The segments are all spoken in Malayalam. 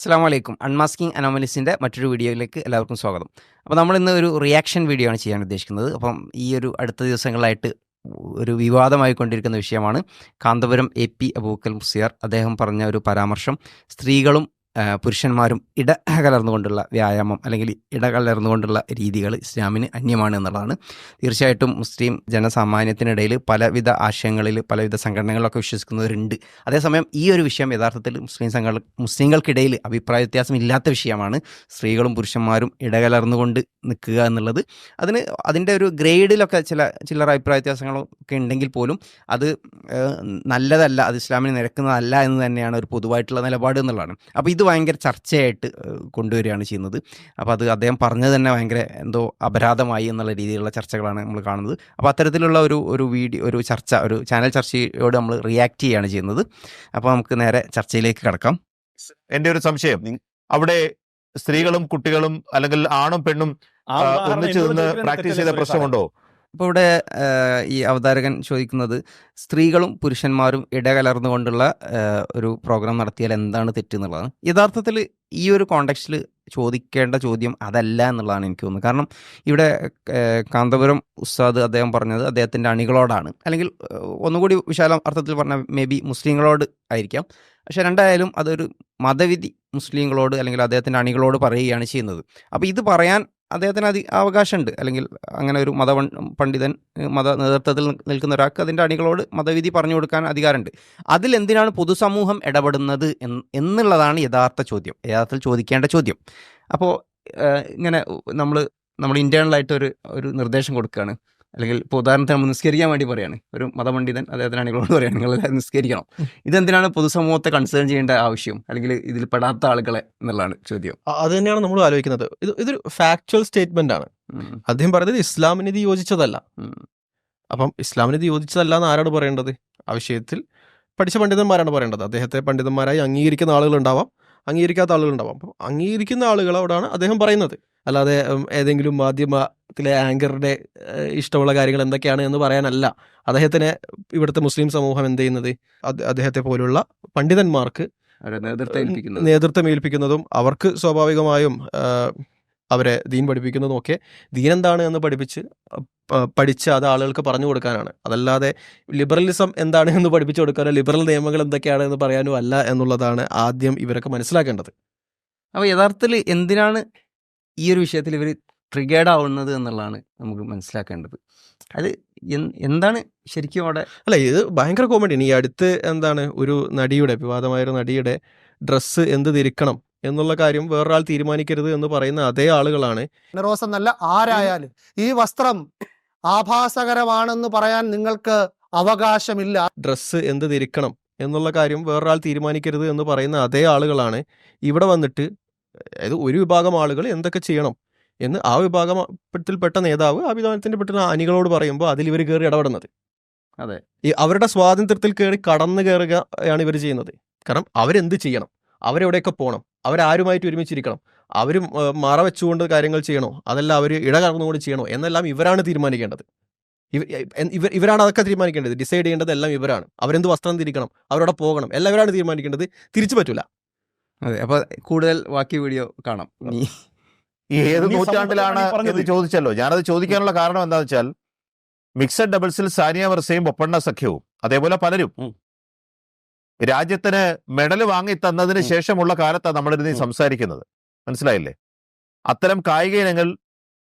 അസ്സാം വലൈക്കും അൺമാസ്കിംഗ് അനോമലിസിന്റെ മറ്റൊരു വീഡിയോയിലേക്ക് എല്ലാവർക്കും സ്വാഗതം. അപ്പോൾ നമ്മൾ ഇന്ന് ഒരു റിയാക്ഷൻ വീഡിയോ ആണ് ചെയ്യാൻ ഉദ്ദേശിക്കുന്നത്. അപ്പം ഈ ഒരു അടുത്ത ദിവസങ്ങളായിട്ട് ഒരു വിവാദമായി കൊണ്ടിരിക്കുന്ന വിഷയമാണ്. കാന്തപുരം എ പി അബൂക്കൽ മുസിയാർ അദ്ദേഹം പറഞ്ഞ ഒരു പരാമർശം സ്ത്രീകളും പുരുഷന്മാരും ഇട കലർന്നുകൊണ്ടുള്ള വ്യായാമം അല്ലെങ്കിൽ ഇട കലർന്നുകൊണ്ടുള്ള രീതികൾ ഇസ്ലാമിന് അന്യമാണ് എന്നുള്ളതാണ്. തീർച്ചയായിട്ടും മുസ്ലിം ജനസാമാന്യത്തിനിടയിൽ പലവിധ ആശയങ്ങളിൽ പലവിധ സംഘടനകളിലൊക്കെ വിശ്വസിക്കുന്നവരുണ്ട്. അതേസമയം ഈ ഒരു വിഷയം യഥാർത്ഥത്തിൽ മുസ്ലിം സംഘ മുസ്ലിങ്ങൾക്കിടയിൽ അഭിപ്രായ വ്യത്യാസം ഇല്ലാത്ത വിഷയമാണ്. സ്ത്രീകളും പുരുഷന്മാരും ഇടകലർന്നുകൊണ്ട് നിൽക്കുക എന്നുള്ളത്. അതിന് അതിന്റെ ഒരു ഗ്രേഡിലൊക്കെ ചില ചില്ലറ അഭിപ്രായ വ്യത്യാസങ്ങളൊക്കെ ഉണ്ടെങ്കിൽ പോലും അത് നല്ലതല്ല അത് ഇസ്ലാമിന് നിരക്കുന്നതല്ല എന്ന് തന്നെയാണ് ഒരു പൊതുവായിട്ടുള്ള നിലപാട് എന്നുള്ളതാണ്. അപ്പോൾ ഇത് ഭയങ്കര ചർച്ചയായിട്ട് കൊണ്ടുവരികയാണ് ചെയ്യുന്നത്. അപ്പോൾ അത് അദ്ദേഹം പറഞ്ഞത് തന്നെ ഭയങ്കര എന്തോ അപരാധമായി എന്നുള്ള രീതിയിലുള്ള ചർച്ചകളാണ് നമ്മൾ കാണുന്നത്. അപ്പോൾ അത്തരത്തിലുള്ള ഒരു ഒരു വീഡിയോ ഒരു ചർച്ച ഒരു ചാനൽ ചർച്ചയോട് നമ്മൾ റിയാക്ട് ചെയ്യുകയാണ് ചെയ്യുന്നത്. അപ്പോൾ നമുക്ക് നേരെ ചർച്ചയിലേക്ക് കടക്കാം. എന്റെ ഒരു സംശയം. അവിടെ സ്ത്രീകളും കുട്ടികളും അല്ലെങ്കിൽ ആണും പെണ്ണും ആ, ഒന്നിച്ചു നിന്ന് പ്രാക്ടീസ് ചെയ്ത പ്രശ്നമുണ്ടോ? അപ്പോൾ ഇവിടെ ഈ അവതാരകൻ ചോദിക്കുന്നത് സ്ത്രീകളും പുരുഷന്മാരും ഇടകലർന്നുകൊണ്ടുള്ള ഒരു പ്രോഗ്രാം നടത്തിയാൽ എന്താണ് തെറ്റെന്നുള്ളതാണ് യഥാർത്ഥത്തിൽ ഈ ഒരു കോണ്ടെക്സ്റ്റിൽ ചോദിക്കേണ്ട ചോദ്യം അതല്ല എന്നുള്ളതാണ് എനിക്ക് തോന്നുന്നത്. കാരണം ഇവിടെ കാന്തപുരം ഉസ്താദ് അദ്ദേഹം പറഞ്ഞത് അദ്ദേഹത്തിന്റെ അണികളോടാണ്. അല്ലെങ്കിൽ ഒന്നുകൂടി വിശാല അർത്ഥത്തിൽ പറഞ്ഞാൽ മേ ബി മുസ്ലിങ്ങളോട് ആയിരിക്കാം. പക്ഷെ രണ്ടായാലും അതൊരു മതവിധി മുസ്ലിങ്ങളോട് അല്ലെങ്കിൽ അദ്ദേഹത്തിന്റെ അണികളോട് പറയുകയാണ് ചെയ്യുന്നത്. അപ്പോൾ ഇത് പറയാൻ അദ്ദേഹത്തിന് അതി അവകാശമുണ്ട്. അല്ലെങ്കിൽ അങ്ങനെ ഒരു മത പണ്ഡിതൻ മത നേതൃത്വത്തിൽ നിൽക്കുന്ന ഒരാൾക്ക് അതിന്റെ അണികളോട് മതവിധി പറഞ്ഞു കൊടുക്കാൻ അധികാരമുണ്ട്. അതിലെന്തിനാണ് പൊതുസമൂഹം ഇടപെടുന്നത് എന്ന് എന്നുള്ളതാണ് യഥാർത്ഥ ചോദ്യം. യഥാർത്ഥത്തിൽ ചോദിക്കേണ്ട ചോദ്യം. അപ്പോൾ ഇങ്ങനെ നമ്മൾ നമ്മൾ ഇന്റേണലായിട്ട് ഒരു ഒരു നിർദ്ദേശം കൊടുക്കുകയാണ്. അല്ലെങ്കിൽ ഇപ്പോൾ ഉദാഹരണത്തിന് നമ്മൾ നിസ്കരിക്കാൻ വേണ്ടി പറയാണ്. ഒരു മതപണ്ഡിതൻ അദ്ദേഹത്തിന് അണികളോട് പറയാണ് നിങ്ങൾ നിസ്കരിക്കണം. ഇതെന്തിനാണ് പൊതുസമൂഹത്തെ കൺസേൺ ചെയ്യേണ്ട ആവശ്യം? അല്ലെങ്കിൽ ഇതിൽ പെടാത്ത ആളുകളെ എന്നുള്ളതാണ് ചോദ്യം. അത് തന്നെയാണ് നമ്മൾ ആലോചിക്കുന്നത്. ഇത് ഇതൊരു ഫാക്ച്വൽ സ്റ്റേറ്റ്മെന്റ് ആണ്. അദ്ദേഹം പറയുന്നത് ഇസ്ലാമിന് ഇത് യോജിച്ചതല്ല. അപ്പം ഇസ്ലാമിന് ഇത് യോജിച്ചതല്ല എന്ന് ആരാണ് പറയേണ്ടത്? ആ വിഷയത്തിൽ പഠിച്ച പണ്ഡിതന്മാരാണ് പറയേണ്ടത്. അദ്ദേഹത്തെ പണ്ഡിതന്മാരായി അംഗീകരിക്കുന്ന ആളുകൾ ഉണ്ടാവാം അംഗീകരിക്കാത്ത ആളുകളുണ്ടാവും അപ്പം അംഗീകരിക്കുന്ന ആളുകളോടാണ് അദ്ദേഹം പറയുന്നത്. അല്ലാതെ ഏതെങ്കിലും മാധ്യമത്തിലെ ആങ്കറുടെ ഇഷ്ടമുള്ള കാര്യങ്ങൾ എന്തൊക്കെയാണ് എന്ന് പറയാനല്ല. അദ്ദേഹത്തിനെ ഇവിടുത്തെ മുസ്ലിം സമൂഹം എന്ത് ചെയ്യുന്നത്? അദ്ദേഹത്തെ പോലുള്ള പണ്ഡിതന്മാർക്ക് നേതൃത്വം ഏൽപ്പിക്കുന്നത്. നേതൃത്വം ഏൽപ്പിക്കുന്നതും അവർക്ക് സ്വാഭാവികമായും അവരെ ദീൻ പഠിപ്പിക്കുന്നതും ഒക്കെ. ദീൻ എന്താണ് എന്ന് പഠിപ്പിച്ച് പഠിച്ച് അത് ആളുകൾക്ക് പറഞ്ഞു കൊടുക്കാനാണ്. അതല്ലാതെ ലിബറലിസം എന്താണ് എന്ന് പഠിപ്പിച്ചു കൊടുക്കാനോ ലിബറൽ നിയമങ്ങൾ എന്തൊക്കെയാണ് എന്ന് പറയാനോ അല്ല എന്നുള്ളതാണ് ആദ്യം ഇവരൊക്കെ മനസ്സിലാക്കേണ്ടത്. അപ്പോൾ യഥാർത്ഥത്തിൽ എന്തിനാണ് ഈ ഒരു വിഷയത്തിൽ ഇവർ ട്രിഗേഡ് ആവുന്നത് എന്നുള്ളതാണ് നമുക്ക് മനസ്സിലാക്കേണ്ടത്. അത് എന്താണ് ശരിക്കും അവിടെ അല്ല ഇത് ഭയങ്കര കോമഡിയാണ് ഈ അടുത്ത് എന്താണ് ഒരു നടിയുടെ വിവാദമായ ഒരു നടിയുടെ ഡ്രസ്സ് എന്ത് ധരിക്കണം? എന്നുള്ള കാര്യം വേറൊരാൾ തീരുമാനിക്കരുത് എന്ന് പറയുന്ന അതേ ആളുകളാണ്. റോസ് എന്നല്ല ആരായാലും ഈ വസ്ത്രം ആഭാസകരമാണെന്ന് പറയാൻ നിങ്ങൾക്ക് അവകാശമില്ല. ഡ്രസ്സ് എന്ത് ധരിക്കണം എന്നുള്ള കാര്യം വേറൊരാൾ തീരുമാനിക്കരുത് എന്ന് പറയുന്ന അതേ ആളുകളാണ്. ഇവിടെ വന്നിട്ട് അതായത് ഒരു വിഭാഗം ആളുകൾ എന്തൊക്കെ ചെയ്യണം എന്ന് ആ വിഭാഗത്തിൽപ്പെട്ട നേതാവ് ആ വിഭാഗത്തിന്റെ പെട്ട അണികളോട് പറയുമ്പോൾ അതിൽ ഇവർ കയറി ഇടപെടുന്നത്. അതെ. ഈ അവരുടെ സ്വാതന്ത്ര്യത്തിൽ കയറി കടന്നു കയറുകയാണ് ഇവർ ചെയ്യുന്നത്. കാരണം അവരെന്ത് ചെയ്യണം? അവരെവിടെയൊക്കെ പോകണം? അവരാരുമായിട്ട് ഒരുമിച്ചിരിക്കണം. അവർ മറ വെച്ചുകൊണ്ട് കാര്യങ്ങൾ ചെയ്യണോ? അതല്ല അവർ ഇടകലർന്നുകൊണ്ട് ചെയ്യണോ? എന്നെല്ലാം ഇവരാണ് തീരുമാനിക്കേണ്ടത്. ഇവർ ഇവരാണ് അതൊക്കെ തീരുമാനിക്കേണ്ടത്. ഡിസൈഡ് ചെയ്യേണ്ടത് എല്ലാം ഇവരാണ്. അവരെന്ത് വസ്ത്രം തിരിക്കണം അവരവിടെ പോകണം. എല്ലാം ഇവരാണ് തീരുമാനിക്കേണ്ടത്. തിരിച്ചു പറ്റൂല. അതെ അപ്പൊ കൂടുതൽ ബാക്കി വീഡിയോ കാണാം. ഈ ഏത് നൂറ്റാണ്ടിലാണ് എന്ന് ചോദിച്ചല്ലോ. ഞാനത് ചോദിക്കാനുള്ള കാരണം എന്താണെന്ന് വെച്ചാൽ മിക്സഡ് ഡബിൾസിൽ സാനിയ വർസയും ഒപ്പണ്ണ സഖ്യവും അതേപോലെ പലരും. രാജ്യത്തിന് മെഡൽ വാങ്ങി തന്നതിന് ശേഷമുള്ള കാലത്താണ് നമ്മളിരുന്ന് സംസാരിക്കുന്നത്. മനസ്സിലായില്ലേ? അത്തരം കായിക ഇനങ്ങൾ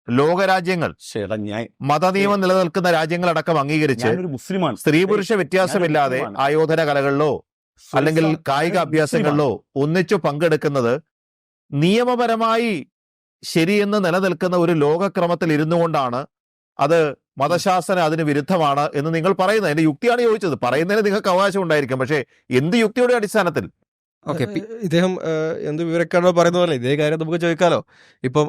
ലോകരാജ്യങ്ങൾ മത നിയമം മതനിയമം നിലനിൽക്കുന്ന രാജ്യങ്ങളടക്കം അംഗീകരിച്ച് മുസ്ലിമാണ്. സ്ത്രീ പുരുഷ വ്യത്യാസമില്ലാതെ. ആയോധന കലകളിലോ അല്ലെങ്കിൽ കായിക അഭ്യാസങ്ങളിലോ ഒന്നിച്ചു പങ്കെടുക്കുന്നത് നിയമപരമായി ശരിയെന്ന് നിലനിൽക്കുന്ന ഒരു ലോകക്രമത്തിൽ ഇരുന്നു കൊണ്ടാണ് അത് മതശാസ്ത്രം അതിന് വിരുദ്ധമാണ് എന്ന് നിങ്ങൾ പറയുന്നത്. എന്റെ യുക്തിയാണ് ചോദിച്ചത്. പറയുന്നതിന് നിങ്ങൾക്ക് അവകാശം ഉണ്ടായിരിക്കും. പക്ഷേ എന്ത് യുക്തിയുടെ അടിസ്ഥാനത്തിൽ? ഓക്കെ ഇദ്ദേഹം എന്ത് വിവരക്കാരോ പറയുന്ന പോലെ ഇതേ കാര്യം നമുക്ക് ചോദിക്കാലോ? ഇപ്പം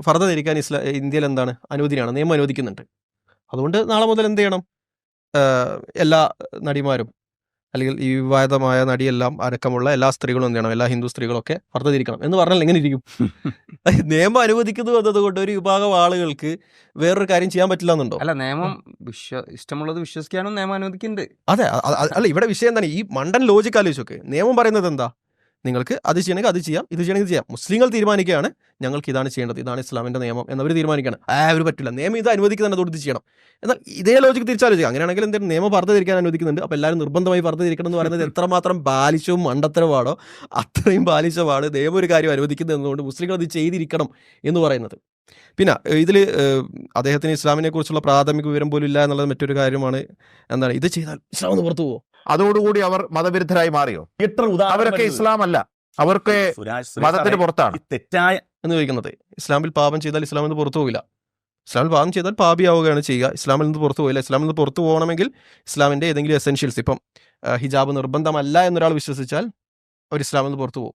ഫർദർ ഇരിക്കാൻ ഇസ്ലാ ഇന്ത്യയിൽ എന്താണ് അനുവദിനാണ് നിയമം അനുവദിക്കുന്നുണ്ട്. അതുകൊണ്ട് നാളെ മുതൽ എന്ത് ചെയ്യണം? എല്ലാ നടിമാരും അല്ലെങ്കിൽ ഈ വിവാദമായ നടിയെല്ലാം അടക്കമുള്ള എല്ലാ സ്ത്രീകളും എന്ത് ചെയ്യണം? എല്ലാ ഹിന്ദു സ്ത്രീകളൊക്കെ വർദ്ധതിരിക്കണം എന്ന് പറഞ്ഞാൽ എങ്ങനെ ഇരിക്കും? നിയമം അനുവദിക്കുന്നു എന്നതുകൊണ്ട് ഒരു വിഭാഗം ആളുകൾക്ക് വേറൊരു കാര്യം ചെയ്യാൻ പറ്റില്ല എന്നുണ്ടോ? അല്ല നിയമം വിശ്വ ഇഷ്ടമുള്ളത് വിശ്വസിക്കാനും നിയമം അനുവദിക്കുന്നുണ്ട്. അതെ അല്ല ഇവിടെ വിഷയം എന്താണ്? ഈ മണ്ടൻ ലോജിക് ആലോചിച്ചൊക്കെ. നിയമം പറയുന്നത് എന്താ? നിങ്ങൾക്ക് അത് ചെയ്യണമെങ്കിൽ അത് ചെയ്യാം ഇത് ചെയ്യണമെങ്കിൽ ചെയ്യാം. മുസ്ലിങ്ങൾ തീരുമാനിക്കുകയാണ് ഞങ്ങൾക്ക് ഇതാണ് ചെയ്യേണ്ടത് ഇതാണ് ഇസ്ലാമിന്റെ നിയമം എന്നവർ തീരുമാനിക്കുകയാണ്. ആ അവർ പറ്റില്ല. നിയമം ഇത് അനുവദിക്കുന്നുണ്ട് അതുകൊണ്ട് ചെയ്യണം. എന്നാൽ ഇതേ ലോജിക്ക് തിരിച്ചാലോചിക്കുക അങ്ങനെയാണെങ്കിൽ എന്തെങ്കിലും നിയമം പർദ്ദ ധരിക്കാൻ അനുവദിക്കുന്നുണ്ട്. അപ്പോൾ എല്ലാവരും നിർബന്ധമായി പർദ്ദ ധരിക്കണം എന്ന് പറയുന്നത് എത്രമാത്രം ബാലിശവും മണ്ടത്തരമാണോ? അത്രയും ബാലിശമാണ് നിയമം ഒരു കാര്യം അനുവദിക്കുന്നത് എന്നതുകൊണ്ട് മുസ്ലിങ്ങൾ അത് ചെയ്തിരിക്കണം എന്ന് പറയുന്നത്. പിന്നെ ഇതിൽ അദ്ദേഹത്തിന് ഇസ്ലാമിനെ കുറിച്ചുള്ള പ്രാഥമിക വിവരം പോലും ഇല്ല എന്നുള്ളത് മറ്റൊരു കാര്യമാണ്. എന്താണ്? ഇത് ചെയ്താൽ ഇസ്ലാം ഒന്ന് പുറത്തു പോകുമോ അതോടുകൂടി അവർ മതവിരുദ്ധരായി മാറിയോ? അവരൊക്കെ? ഇസ്ലാം അല്ല അവർക്ക് മതത്തിന് പുറത്താണ്. തെറ്റായ എന്ന് ചോദിക്കുന്നത് ഇസ്ലാമിൽ പാപം ചെയ്താൽ ഇസ്ലാമിൽ നിന്ന് പുറത്തു പോകില്ല ഇസ്ലാമിൽ പാപം ചെയ്താൽ പാപിയാവുകയാണ് ചെയ്യുക. ഇസ്ലാമിൽ നിന്ന് പുറത്തു പോകില്ല ഇസ്ലാമിൽ നിന്ന് പുറത്തു പോകണമെങ്കിൽ ഇസ്ലാമിന്റെ ഏതെങ്കിലും എസെൻഷ്യൽസ് ഇപ്പം ഹിജാബ് നിർബന്ധമല്ല എന്നൊരാൾ വിശ്വസിച്ചാൽ അവർ ഇസ്ലാമിൽ നിന്ന് പുറത്തു പോകും.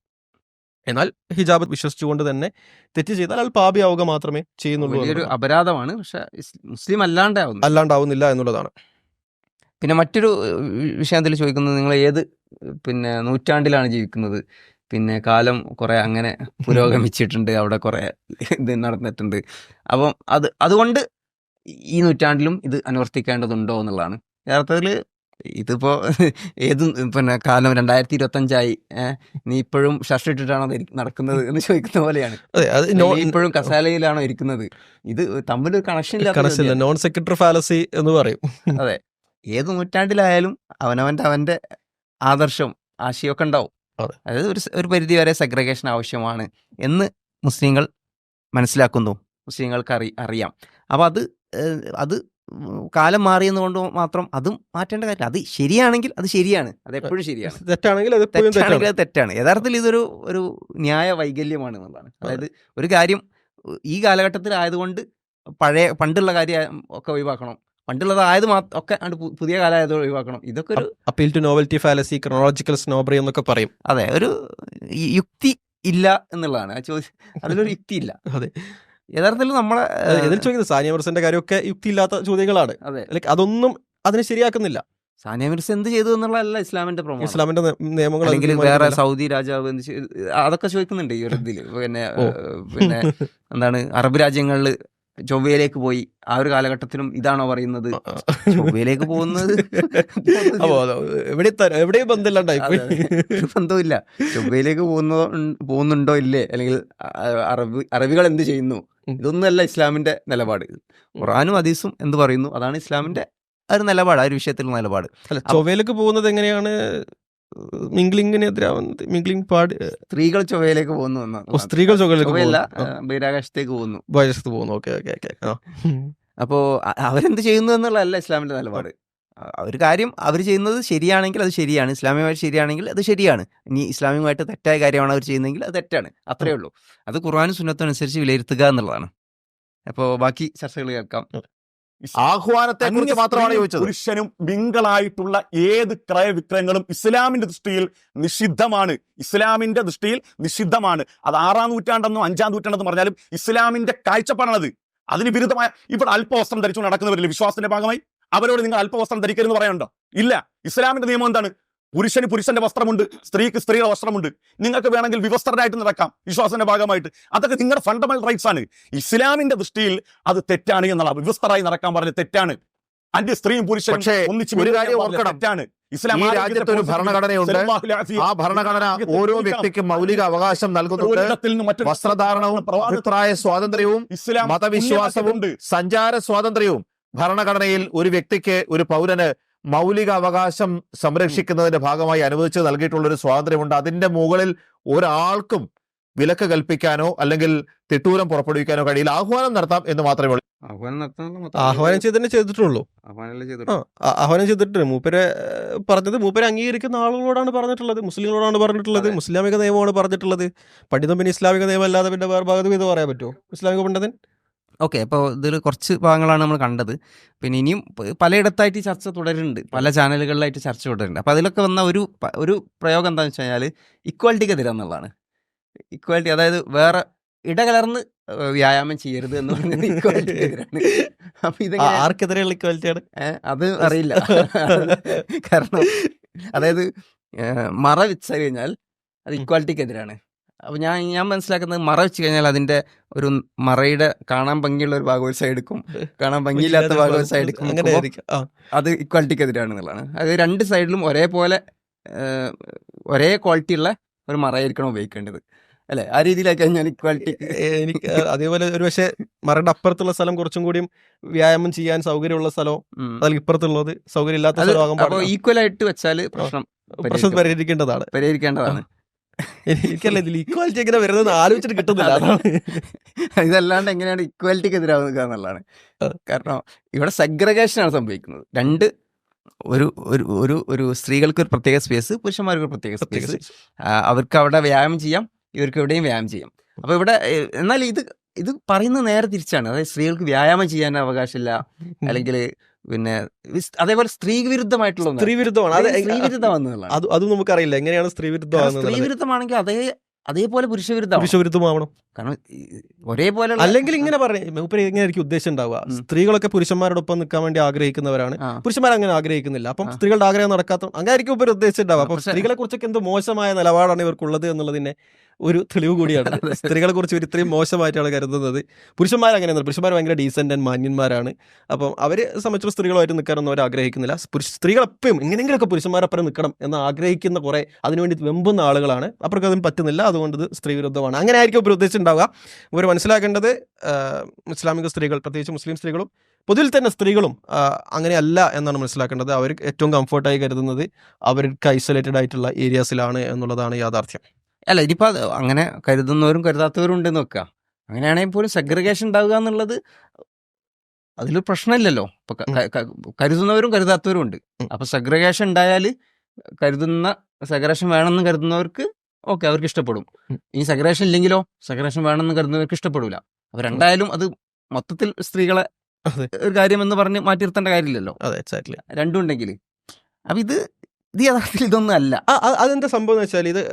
എന്നാൽ ഹിജാബ് വിശ്വസിച്ചുകൊണ്ട് തന്നെ തെറ്റ് ചെയ്താൽ അയാൾ പാപിയാവുക മാത്രമേ ചെയ്യുന്നുള്ളൂ വലിയൊരു അപരാധമാണ്. പക്ഷെ മുസ്ലിം അല്ലാണ്ടാവുന്നു. അല്ലാണ്ടാവുന്നില്ല എന്നുള്ളതാണ്. പിന്നെ മറ്റൊരു വിഷയത്തിൽ വിഷയം അതിൽ ചോദിക്കുന്നത് നിങ്ങൾ ഏത് പിന്നെ നൂറ്റാണ്ടിലാണ് ജീവിക്കുന്നത്. പിന്നെ കാലം കുറെ അങ്ങനെ പുരോഗമിച്ചിട്ടുണ്ട് അവിടെ കുറെ ഇത് നടന്നിട്ടുണ്ട്. അപ്പം അത് അതുകൊണ്ട് ഈ നൂറ്റാണ്ടിലും ഇത് അനുവർത്തിക്കേണ്ടതുണ്ടോ എന്നുള്ളതാണ്. യഥാർത്ഥത്തിൽ ഇതിപ്പോ ഏത് പിന്നെ കാലം രണ്ടായിരത്തി ഇരുപത്തഞ്ചായി അഞ്ചായി നീ ഇപ്പോഴും ഷർട്ട് ഇട്ടിട്ടാണോ നടക്കുന്നത് എന്ന് ചോദിക്കുന്ന പോലെയാണ്. അതെ അത് ഇപ്പോഴും കസാലയിലാണോ ഇരിക്കുന്നത്? ഇത് തമ്മിലൊരു കണക്ഷൻ ഇല്ല കണക്ഷൻ ഇല്ല. നോൺ സെക്രട്ടറി ഫാലസി എന്ന് പറയും. ഏത് നൂറ്റാണ്ടിലായാലും അവനവന്റെ അവന്റെ ആദർശം ആശയമൊക്കെ ഉണ്ടാവും. അതായത് ഒരു ഒരു പരിധി വരെ സെഗ്രഗേഷൻ ആവശ്യമാണ് എന്ന് മുസ്ലിങ്ങൾ മനസ്സിലാക്കുന്നു. മുസ്ലിങ്ങൾക്ക് അറി അറിയാം. അപ്പോൾ അത് അത് കാലം മാറിയെന്നുകൊണ്ട് മാത്രം അതും മാറ്റേണ്ട കാര്യം അത് ശരിയാണെങ്കിൽ അത് ശരിയാണ്. അത് എപ്പോഴും ശരിയാണ്. തെറ്റാണെങ്കിൽ അത് തെറ്റാണെങ്കിൽ തെറ്റാണ്. അത് തെറ്റാണ്. യഥാർത്ഥത്തിൽ ഇതൊരു ഒരു ന്യായ വൈകല്യമാണ് എന്നുള്ളതാണ്. അതായത് ഒരു കാര്യം ഈ കാലഘട്ടത്തിൽ ആയതുകൊണ്ട് പഴയ പണ്ടുള്ള കാര്യം ഒക്കെ ഒഴിവാക്കണം. പണ്ടുള്ളത് ആയത് മാത്രം ഒക്കെ പുതിയ കാലമായത് ഒഴിവാക്കണം. ഇതൊക്കെ ഒരു appeal to novelty fallacy chronological snobbery എന്നൊക്കെ പറയും. അതെ ഒരു യുക്തി ഇല്ല എന്നുള്ളതാണ്. ചോദ്യം അതിലൊരു യുക്തി ഇല്ല. അതെ. യഥാർത്ഥത്തിൽ നമ്മളെ എതിർ ചോദിക്കുന്നത് സാനിയ മിർസന്റെ കാര്യമൊക്കെ യുക്തി ഇല്ലാത്ത ചോദ്യങ്ങളാണ്. ലൈക്ക് അതൊന്നും അതിനെ ശരിയാക്കുന്നില്ല. സാനിയ മിർസ എന്ത് ചെയ്തു എന്നുള്ളതല്ല ഇസ്ലാമിന്റെ പ്രൊമോ ഇസ്ലാമിന്റെ നിയമങ്ങൾ അല്ലെങ്കിൽ വേറെ സൗദി രാജാവ് എന്ത് അതൊക്കെ ചോദിക്കുന്നുണ്ട് ഈ ഒരു ഇതിൽ പിന്നെ പിന്നെ എന്താണ് അറബ് രാജ്യങ്ങളിൽ ചൊവ്വയിലേക്ക് പോയി. ആ ഒരു കാലഘട്ടത്തിലും ഇതാണോ പറയുന്നത്. ചൊവ്വയിലേക്ക് പോകുന്നത് എവിടെയും ബന്ധമില്ലാണ്ടായി ബന്ധവുമില്ല. ചൊവ്വയിലേക്ക് പോകുന്ന പോകുന്നുണ്ടോ ഇല്ലേ? അല്ലെങ്കിൽ അറബി അറബികൾ എന്ത് ചെയ്യുന്നു. ഇതൊന്നുമല്ല ഇസ്ലാമിന്റെ നിലപാട്. ഖുറാനും ഹദീസും എന്ത് പറയുന്നു? അതാണ് ഇസ്ലാമിന്റെ ആ ഒരു നിലപാട് ആ ഒരു വിഷയത്തിലുള്ള നിലപാട്. ചൊവ്വയിലേക്ക് പോകുന്നത് എങ്ങനെയാണ്? മിംഗ്ലിങ്ങിനെതിരാവുന്നത്. മിംഗ്ലിംഗ് പാട് സ്ത്രീകൾ ചൊവ്വയിലേക്ക് പോകുന്നു സ്ത്രീകൾ ചൊവ്വയിലേക്ക് ബഹിരാകാശത്തേക്ക് പോകുന്നു. ബഹിരാകാശത്ത് പോകുന്നു. Okay okay okay. അപ്പോ അവരെന്ത് ചെയ്യുന്നു എന്നുള്ളതല്ല ഇസ്ലാമിന്റെ നിലപാട്. ഒരു കാര്യം അവർ ചെയ്യുന്നത് ശരിയാണെങ്കിൽ അത് ശരിയാണ്. ഇസ്ലാമികമായിട്ട് ശരിയാണെങ്കിൽ അത് ശരിയാണ്. ഇനി ഇസ്ലാമികമായിട്ട് തെറ്റായ കാര്യമാണ് അവർ ചെയ്യുന്നതെങ്കിൽ അത് തെറ്റാണ്. അത്രയേ ഉള്ളൂ. അത് ഖുർആാനും സുന്നത്തും അനുസരിച്ച് വിലയിരുത്തുക എന്നുള്ളതാണ്. അപ്പോൾ ബാക്കി ചർച്ചകൾ കേൾക്കാം. ആഹ്വാനത്തെ കുറിച്ച് മാത്രമാണ് ചോദിച്ചത്. പുരുഷനും മിങ്കളായിട്ടുള്ള ഏത് ക്രയവിക്രയങ്ങളും ഇസ്ലാമിന്റെ ദൃഷ്ടിയിൽ നിഷിദ്ധമാണ്. ഇസ്ലാമിന്റെ ദൃഷ്ടിയിൽ നിഷിദ്ധമാണ്. അത് ആറാം നൂറ്റാണ്ടെന്നും അഞ്ചാം നൂറ്റാണ്ടെന്നും പറഞ്ഞാലും ഇസ്ലാമിന്റെ കാഴ്ചപ്പാടാണത്. അതിന് വിരുദ്ധമായ ഇവിടെ അല്പവസ്ത്രം ധരിച്ചു നടക്കുന്നവരില്ലേ വിശ്വാസത്തിന്റെ ഭാഗമായി? അവരോട് നിങ്ങൾ അല്പവസ്ത്രം ധരിക്കരുതെന്ന് പറയാനുണ്ടോ? ഇല്ല. ഇസ്ലാമിന്റെ നിയമം എന്താണ്? പുരുഷന് പുരുഷന്റെ വസ്ത്രമുണ്ട് സ്ത്രീക്ക് സ്ത്രീയുടെ വസ്ത്രമുണ്ട്. നിങ്ങൾക്ക് വേണമെങ്കിൽ വിവസ്ത്രരായിട്ട് നടക്കാം വിശ്വാസത്തിന്റെ ഭാഗമായിട്ട്. അതൊക്കെ നിങ്ങളുടെ ഫണ്ടമെന്റൽ റൈറ്റ്സ് ആണ്. ഇസ്ലാമിന്റെ ദൃഷ്ടിയിൽ അത് തെറ്റാണ് എന്നുള്ള വിവസ്ത്രമായി നടക്കാൻ പറഞ്ഞ തെറ്റാണ്. അന്റെ സ്ത്രീയും പുരുഷനും ഒന്നിച്ച് ഒരു മിണ്ടുക കാര്യം ഓർക്കണം. തെറ്റാണ്. ഇസ്ലാം ഈ രാജ്യത്ത് ഒരു ഭരണഘടനയുണ്ട്. ആ ഭരണഘടന ഓരോ വ്യക്തിക്കും മൗലിക അവകാശം നൽകുന്നുണ്ട്. വസ്ത്രധാരണവും അഭിപ്രായ സ്വാതന്ത്ര്യവും മതവിശ്വാസവും സഞ്ചാര സ്വാതന്ത്ര്യവും ഭരണഘടനയിൽ ഒരു വ്യക്തിക്ക് ഒരു പൗരന് മൗലിക അവകാശം സംരക്ഷിക്കുന്നതിന്റെ ഭാഗമായി അനുവദിച്ച് നൽകിയിട്ടുള്ള ഒരു സ്വാതന്ത്ര്യമുണ്ട്. അതിന്റെ മുകളിൽ ഒരാൾക്കും വിലക്ക് കൽപ്പിക്കാനോ അല്ലെങ്കിൽ തിട്ടൂരം പുറപ്പെടുവിക്കാനോ കഴിയില്ല. ആഹ്വാനം നടത്താം എന്ന് മാത്രമേ ഉള്ളൂ. ആഹ്വാനം ചെയ്തന്നെ ചെയ്തിട്ടുള്ളൂ. ആഹ്വാനം ചെയ്തിട്ടുണ്ട്. മൂപ്പരെ പറഞ്ഞത് മൂപ്പരെ അംഗീകരിക്കുന്ന ആളുകളോടാണ് പറഞ്ഞിട്ടുള്ളത്. മുസ്ലിങ്ങളോടാണ് പറഞ്ഞിട്ടുള്ളത്. മുസ്ലാമിക നിയമമാണ് പറഞ്ഞിട്ടുള്ളത്. പണ്ഡിതം പിന്നെ ഇസ്ലാമിക നിയമം അല്ലാതെ പിന്നെ വേറെ ഭാഗത്ത് ഇത് പറയാൻ പറ്റുമോ? ഇസ്ലാമിക പണ്ഡിതൻ? ഓക്കെ അപ്പോൾ ഇതിൽ കുറച്ച് ഭാഗങ്ങളാണ് നമ്മൾ കണ്ടത്. പിന്നെ ഇനിയും പലയിടത്തായിട്ട് ചർച്ച തുടരുന്നുണ്ട്. പല ചാനലുകളിലായിട്ട് ചർച്ച തുടരുന്നുണ്ട്. അപ്പോൾ അതിലൊക്കെ വന്ന ഒരു ഒരു പ്രയോഗം എന്താണെന്ന് വെച്ച് കഴിഞ്ഞാൽ ഇക്വാലിറ്റിക്കെതിരെ എന്നുള്ളതാണ്. ഇക്വാലിറ്റി അതായത് വേറെ ഇടകലർന്ന് വ്യായാമം ചെയ്യരുത് എന്ന് പറഞ്ഞത് ഇക്വാലിറ്റിക്കെതിരാണ് അപ്പോൾ ഇത് ആർക്കെതിരെയുള്ള ഇക്വാലിറ്റിയാണ് അത് അറിയില്ല. കാരണം അതായത് മറ വെച്ച് കഴിഞ്ഞാൽ അത് ഇക്വാലിറ്റിക്കെതിരാണ് അപ്പൊ ഞാൻ ഞാൻ മനസ്സിലാക്കുന്നത് മറ വെച്ച് കഴിഞ്ഞാൽ അതിന്റെ ഒരു മറയുടെ കാണാൻ ഭംഗിയുള്ള ഒരു ഭാഗം ഒരു സൈഡ് എടുക്കും കാണാൻ ഭംഗിയില്ലാത്ത ഭാഗം ഒരു സൈഡ് എടുക്കും അങ്ങനെ നോക്കുമ്പോ ആയിരിക്കും. ആ. അത് ഇക്വാലിറ്റിക്കെതിരാണ് എന്നുള്ളതാണ് അത് രണ്ട് സൈഡിലും ഒരേപോലെ ഒരേ ക്വാളിറ്റി ഉള്ള ഒരു മറയായിരിക്കണം ഉപയോഗിക്കേണ്ടത്. അല്ലെ? ആ രീതിയിലൊക്കെ ഞാൻ ഇക്വാലിറ്റി എനിക്ക് അതേപോലെ ഒരു പക്ഷേ മറയുടെ അപ്പുറത്തുള്ള സ്ഥലം കുറച്ചും കൂടിയും വ്യായാമം ചെയ്യാൻ സൗകര്യമുള്ള സ്ഥലവും അതിൽ ഇപ്പുറത്തുള്ളത് സൗകര്യം ഇല്ലാത്ത സ്ഥലമാകുമ്പോൾ അപ്പോൾ ഈക്വൽ ആയിട്ട് വെച്ചാൽ പ്രശ്നം പ്രശ്നം പരിഹരിക്കേണ്ടതാണ്. പരിഹരിക്കേണ്ടതാണ്. എനിക്കല്ല ഇക്വാലിറ്റി എങ്ങനെ വരുന്നത് ആലോചിച്ചിട്ട് കിട്ടുന്നില്ല. ഇതല്ലാണ്ട് എങ്ങനെയാണ് ഇക്വാലിറ്റിക്ക് എതിരാവുക എന്നുള്ളതാണ്. കാരണം ഇവിടെ സെഗ്രഗേഷനാണ് സംഭവിക്കുന്നത്. രണ്ട് ഒരു ഒരു ഒരു ഒരു സ്ത്രീകൾക്ക് ഒരു പ്രത്യേക സ്പേസ് പുരുഷന്മാർക്ക് ഒരു പ്രത്യേക സ്പേസ് അവർക്ക് അവിടെ വ്യായാമം ചെയ്യാം ഇവർക്ക് എവിടെയും വ്യായാമം ചെയ്യാം. അപ്പൊ ഇവിടെ എന്നാൽ ഇത് ഇത് പറയുന്നത് നേരെ തിരിച്ചാണ്. അതായത് സ്ത്രീകൾക്ക് വ്യായാമം ചെയ്യാൻ അവകാശമില്ല. അല്ലെങ്കിൽ പിന്നെ അതേപോലെ സ്ത്രീ വിരുദ്ധമായിട്ടുള്ള സ്ത്രീ വിരുദ്ധമാണ് അത് സ്ത്രീ വിരുദ്ധമാണെന്നുള്ളതാണ് അത് അതും നമുക്കറിയില്ല. എങ്ങനെയാണ് സ്ത്രീ വിരുദ്ധമാകുന്നത് സ്ത്രീ വിരുദ്ധമാണെങ്കിൽ അതേ അതേപോലെ പുരുഷ പുരുഷവിരുദ്ധമാവണം. പുരുഷ വിരുദ്ധമാവണം കാരണം ഒരേപോലെ അല്ലെങ്കിൽ ഇങ്ങനെ പറഞ്ഞു മൂപ്പര് എങ്ങനെയായിരിക്കും ഉദ്ദേശം ഉണ്ടാവുക. സ്ത്രീകളൊക്കെ പുരുഷന്മാരോടൊപ്പം നിൽക്കാൻ വേണ്ടി ആഗ്രഹിക്കുന്നവരാണ്. പുരുഷന്മാർ അങ്ങനെ ആഗ്രഹിക്കുന്നില്ല. അപ്പം. സ്ത്രീകളുടെ ആഗ്രഹം നടക്കാത്ത അങ്ങനെ ആയിരിക്കും ഇവർ ഉദ്ദേശിച്ചിട്ടുണ്ടാവുക അപ്പൊ സ്ത്രീകളെ കുറിച്ചൊക്കെ എന്ത് മോശമായ നിലപാടാണ് ഇവർക്കുള്ളത് എന്നുള്ളതിന്റെ ഒരു തെളിവ് കൂടിയാണ്. സ്ത്രീകളെ കുറിച്ച് ഇവർ ഇത്രയും മോശമായിട്ടാണ് കരുതുന്നത്. പുരുഷന്മാർ അങ്ങനെയാണ്. പുരുഷന്മാർ ഭയങ്കര ഡീസന്റ് ആൻഡ് മാന്യന്മാരാണ്. അപ്പം അവരെ സംബന്ധിച്ചുള്ള സ്ത്രീകളുമായിട്ട് നിൽക്കാനൊന്നും അവർ ആഗ്രഹിക്കുന്നില്ല. സ്ത്രീകൾ എപ്പോഴും എങ്ങനെയെങ്കിലുമൊക്കെ പുരുഷന്മാരപ്പുറം നിൽക്കണം എന്ന് ആഗ്രഹിക്കുന്ന കുറെ അതിനുവേണ്ടി വെമ്പുന്ന ആളുകളാണ്. അവർക്ക് അതിന് പറ്റുന്നില്ല. അതുകൊണ്ട് ഇത് സ്ത്രീ വിരുദ്ധമാണ് അങ്ങനെ ആയിരിക്കും ഇവർ ഉദ്ദേശിച്ചിട്ടുണ്ടാവുക ഇവർ മനസ്സിലാക്കേണ്ടത് ഇസ്ലാമിക സ്ത്രീകൾ പ്രത്യേകിച്ച് മുസ്ലിം സ്ത്രീകളും പൊതുവിൽ തന്നെ സ്ത്രീകളും അങ്ങനെയല്ല എന്നാണ് മനസ്സിലാക്കേണ്ടത്. അവർ ഏറ്റവും കംഫർട്ടായി കരുതുന്നത് അവർക്ക് ഐസൊലേറ്റഡ് ആയിട്ടുള്ള ഏരിയാസിലാണ് എന്നുള്ളതാണ് യാഥാർത്ഥ്യം. അല്ല ഇനിയിപ്പോൾ അങ്ങനെ കരുതുന്നവരും കരുതാത്തവരും ഉണ്ടെന്ന് വെക്കുക അങ്ങനെയാണെങ്കിൽ പോലും സെഗ്രിഗേഷൻ ഉണ്ടാവുക എന്നുള്ളത് അതിൽ പ്രശ്നമില്ലല്ലോ. ഇപ്പൊ കരുതുന്നവരും കരുതാത്തവരും ഉണ്ട്. അപ്പൊ സെഗ്രഗേഷൻ ഉണ്ടായാൽ കരുതുന്ന സെഗ്രേഷൻ വേണമെന്ന് കരുതുന്നവർക്ക് ഓക്കെ അവർക്ക് ഇഷ്ടപ്പെടും. ഇനി സെഗ്രേഷൻ ഇല്ലെങ്കിലോ സെഗ്രേഷൻ വേണമെന്ന് കരുതുന്നവർക്ക് ഇഷ്ടപ്പെടില്ല അപ്പൊ രണ്ടായാലും അത് മൊത്തത്തിൽ സ്ത്രീകളെ ഒരു കാര്യം എന്ന് പറഞ്ഞ് മാറ്റി നിർത്തേണ്ട കാര്യമില്ലല്ലോ രണ്ടും ഉണ്ടെങ്കിൽ. അപ്പൊ ഇത് ഇത് യഥാർത്ഥത്തിൽ ഇതൊന്നും അല്ല. അതെന്താ സംഭവം എന്ന് വെച്ചാൽ ഇത്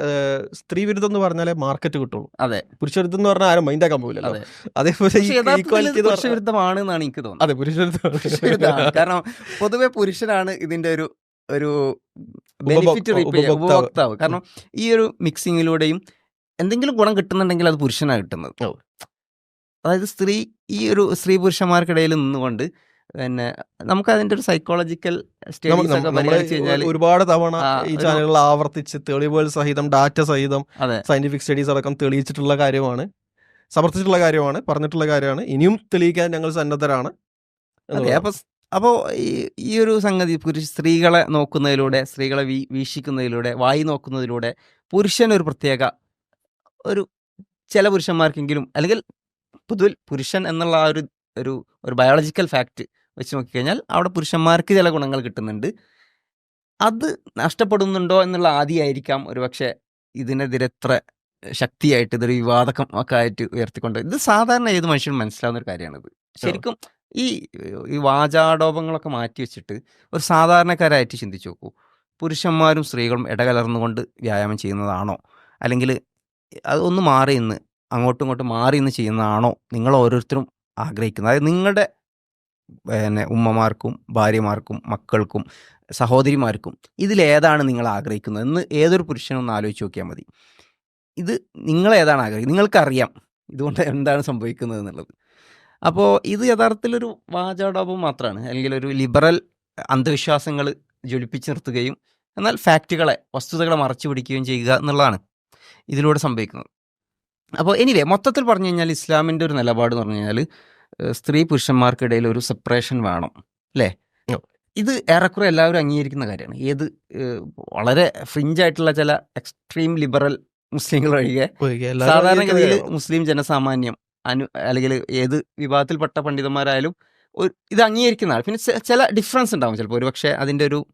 സ്ത്രീ വിരുദ്ധം എന്ന് പറഞ്ഞാലേ മാർക്കറ്റ് കിട്ടുള്ളൂ. അതെ. പുരുഷ വിരുദ്ധം എന്ന് പറഞ്ഞാൽ ആരും മൈൻഡ് ആക്കാൻ പോകില്ല അതേപോലെ പറഞ്ഞാൽ- പുരുഷവിരുദ്ധമാണ് എന്നാണ് എനിക്ക് തോന്നുന്നത്. അതെ പുരുഷ വിരുദ്ധം കാരണം പൊതുവെ പുരുഷനാണ് ഇതിന്റെ ഒരു ഒരു ബെനിഫിറ്റ് ഉപഭോക്താവ്. കാരണം ഈ ഒരു മിക്സിങ്ങിലൂടെയും എന്തെങ്കിലും ഗുണം കിട്ടുന്നുണ്ടെങ്കിൽ അത് പുരുഷനാണ് കിട്ടുന്നത്. അതായത് സ്ത്രീ ഈ ഒരു സ്ത്രീ പുരുഷന്മാർക്കിടയിൽ നിന്നുകൊണ്ട് പിന്നെ നമുക്ക് അതിന്റെ ഒരു സൈക്കോളജിക്കൽ സ്റ്റഡീസ് ഒരുപാട് തവണ ഈ ചാനലുകൾ ആവർത്തിച്ച് തെളിവുകൾ സഹിതം ഡാറ്റ സഹിതം സയന്റിഫിക് സ്റ്റഡീസ് അടക്കം തെളിയിച്ചിട്ടുള്ള കാര്യമാണ്. സമർത്ഥിച്ചിട്ടുള്ള കാര്യമാണ് പറഞ്ഞിട്ടുള്ള കാര്യമാണ്. ഇനിയും തെളിയിക്കാൻ ഞങ്ങൾ സന്നദ്ധരാണ് അതെ. അപ്പൊ സ്- അപ്പോ ഈ ഈ ഒരു സംഗതി പുരുഷ സ്ത്രീകളെ നോക്കുന്നതിലൂടെ സ്ത്രീകളെ വീ വീക്ഷിക്കുന്നതിലൂടെ വായി നോക്കുന്നതിലൂടെ പുരുഷനൊരു പ്രത്യേക ഒരു ചില പുരുഷന്മാർക്കെങ്കിലും അല്ലെങ്കിൽ പൊതുവിൽ പുരുഷൻ എന്നുള്ള ആ ഒരു ഒരു ഒരു ബയോളജിക്കൽ ഫാക്റ്റ് വെച്ച് നോക്കിക്കഴിഞ്ഞാൽ അവിടെ പുരുഷന്മാർക്ക് ചില ഗുണങ്ങൾ കിട്ടുന്നുണ്ട്. അത് നഷ്ടപ്പെടുന്നുണ്ടോ എന്നുള്ള ആദ്യമായിരിക്കാം ഒരുപക്ഷെ ഇതിനെതിരെ എത്ര ശക്തിയായിട്ട് ഇതൊരു വിവാദകം ഒക്കെ ആയിട്ട് ഉയർത്തിക്കൊണ്ട്. ഇത് സാധാരണ ഏത് മനുഷ്യനും മനസ്സിലാവുന്ന ഒരു കാര്യമാണിത്. ശരിക്കും ഈ ഈ വാചാടോപങ്ങളൊക്കെ മാറ്റി വെച്ചിട്ട് ഒരു സാധാരണക്കാരായിട്ട് ചിന്തിച്ചു നോക്കൂ. പുരുഷന്മാരും സ്ത്രീകളും ഇടകലർന്നുകൊണ്ട് വ്യായാമം ചെയ്യുന്നതാണോ? അല്ലെങ്കിൽ അതൊന്ന് മാറി ഇന്ന് അങ്ങോട്ടും ഇങ്ങോട്ടും മാറി ഇന്ന് ചെയ്യുന്നതാണോ നിങ്ങൾ ഓരോരുത്തരും ആഗ്രഹിക്കുന്നത്? അതായത് നിങ്ങളുടെ പിന്നെ ഉമ്മമാർക്കും ഭാര്യമാർക്കും മക്കൾക്കും സഹോദരിമാർക്കും ഇതിലേതാണ് നിങ്ങൾ ആഗ്രഹിക്കുന്നത് എന്ന് ഏതൊരു പുരുഷനും ഒന്ന് ആലോചിച്ച് നോക്കിയാൽ മതി. ഇത് നിങ്ങളേതാണ് ആഗ്രഹിക്കുന്നത്? നിങ്ങൾക്കറിയാം ഇതുകൊണ്ട് എന്താണ് സംഭവിക്കുന്നത് എന്നുള്ളത് അപ്പോൾ ഇത് യഥാർത്ഥത്തിൽ ഒരു വാചാടോപം മാത്രമാണ്. അല്ലെങ്കിൽ ഒരു ലിബറൽ അന്ധവിശ്വാസങ്ങൾ ജ്വലിപ്പിച്ച് നിർത്തുകയും എന്നാൽ ഫാക്റ്റുകളെ വസ്തുതകളെ മറച്ചു പിടിക്കുകയും ചെയ്യുക എന്നുള്ളതാണ് ഇതിലൂടെ സംഭവിക്കുന്നത്. അപ്പോൾ എനിവേ മൊത്തത്തിൽ പറഞ്ഞു കഴിഞ്ഞാൽ ഇസ്ലാമിന്റെ ഒരു നിലപാട് എന്ന് പറഞ്ഞു കഴിഞ്ഞാൽ സ്ത്രീ പുരുഷന്മാർക്കിടയിൽ ഒരു സെപ്പറേഷൻ വേണം അല്ലേ? ഇത് ഏറെക്കുറെ എല്ലാവരും അംഗീകരിക്കുന്ന കാര്യമാണ്. ഏത് വളരെ ഫ്രിഞ്ചായിട്ടുള്ള ചില എക്സ്ട്രീം ലിബറൽ മുസ്ലിങ്ങൾ ഒഴികെ സാധാരണഗതിയിൽ മുസ്ലിം ജനസാമാന്യം അനു അല്ലെങ്കിൽ ഏത് വിഭാഗത്തിൽപ്പെട്ട പണ്ഡിതന്മാരായാലും ഒരു ഇത് അംഗീകരിക്കുന്ന ആൾ പിന്നെ ചില ഡിഫറൻസ് ഉണ്ടാവും ചിലപ്പോൾ ഒരുപക്ഷെ അതിന്റെ ഒരു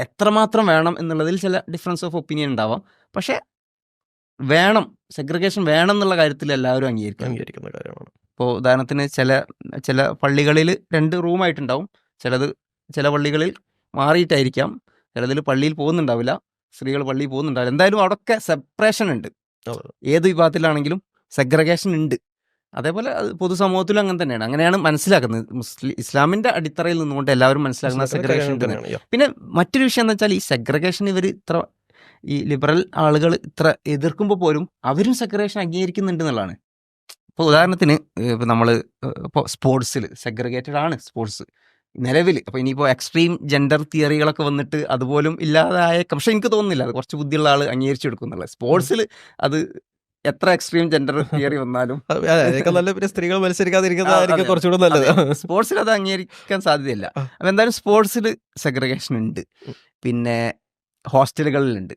എത്രമാത്രം വേണം എന്നുള്ളതിൽ ചില ഡിഫറൻസ് ഓഫ് ഒപ്പീനിയൻ ഉണ്ടാവാം. പക്ഷേ വേണം സെഗ്രിഗേഷൻ വേണം എന്നുള്ള കാര്യത്തിൽ എല്ലാവരും അംഗീകരിക്കും അംഗീകരിക്കുന്ന കാര്യമാണ്. ഇപ്പോൾ ഉദാഹരണത്തിന് ചില ചില പള്ളികളിൽ രണ്ട് റൂമായിട്ടുണ്ടാവും ചിലത് ചില പള്ളികളിൽ മാറിയിട്ടായിരിക്കാം. ചിലതിൽ പള്ളിയിൽ പോകുന്നുണ്ടാവില്ല. സ്ത്രീകൾ പള്ളിയിൽ പോകുന്നുണ്ടാവില്ല. എന്തായാലും അവിടെയൊക്കെ സെപ്പറേഷൻ ഉണ്ട്. ഏത് വിഭാഗത്തിലാണെങ്കിലും സെഗ്രഗേഷൻ ഉണ്ട്. അതേപോലെ അത് പൊതുസമൂഹത്തിലും അങ്ങനെ തന്നെയാണ്. അങ്ങനെയാണ് മനസ്സിലാക്കുന്നത്. മുസ്ലിം ഇസ്ലാമിന്റെ അടിത്തറയിൽ നിന്നുകൊണ്ട് എല്ലാവരും മനസ്സിലാക്കുന്ന സെഗ്രഗേഷൻ തന്നെയാണ്. പിന്നെ മറ്റൊരു വിഷയം എന്ന് വെച്ചാൽ ഈ സെഗ്രഗേഷൻ ഇവർ ഇത്ര ഈ ലിബറൽ ആളുകൾ ഇത്ര എതിർക്കുമ്പോൾ പോലും അവരും സെഗ്രഗേഷൻ അംഗീകരിക്കുന്നുണ്ട് എന്നുള്ളതാണ്. ഇപ്പോൾ ഉദാഹരണത്തിന് ഇപ്പോൾ നമ്മൾ ഇപ്പോൾ സ്പോർട്സിൽ സെഗ്രഗേറ്റഡ് ആണ് സ്പോർട്സ് നിലവിൽ. അപ്പോൾ ഇനിയിപ്പോൾ എക്സ്ട്രീം ജെൻഡർ തിയറികളൊക്കെ വന്നിട്ട് അതുപോലും ഇല്ലാതായ പക്ഷെ എനിക്ക് തോന്നുന്നില്ല അത് കുറച്ച് ബുദ്ധിയുള്ള ആൾ അംഗീകരിച്ചെടുക്കും എന്നുള്ളത് സ്പോർട്സിൽ അത് എത്ര എക്സ്ട്രീം ജെൻഡർ തിയറി വന്നാലും. നല്ല പിന്നെ സ്ത്രീകൾ മത്സരിക്കാതിരിക്കുന്നതായിരിക്കും. കുറച്ചുകൂടെ നല്ലത്. സ്പോർട്സിൽ അത് അംഗീകരിക്കാൻ സാധ്യതയില്ല. അപ്പൊ എന്തായാലും സ്പോർട്സിൽ സെഗ്രിഗേഷൻ ഉണ്ട്. പിന്നെ ഹോസ്റ്റലുകളിലുണ്ട്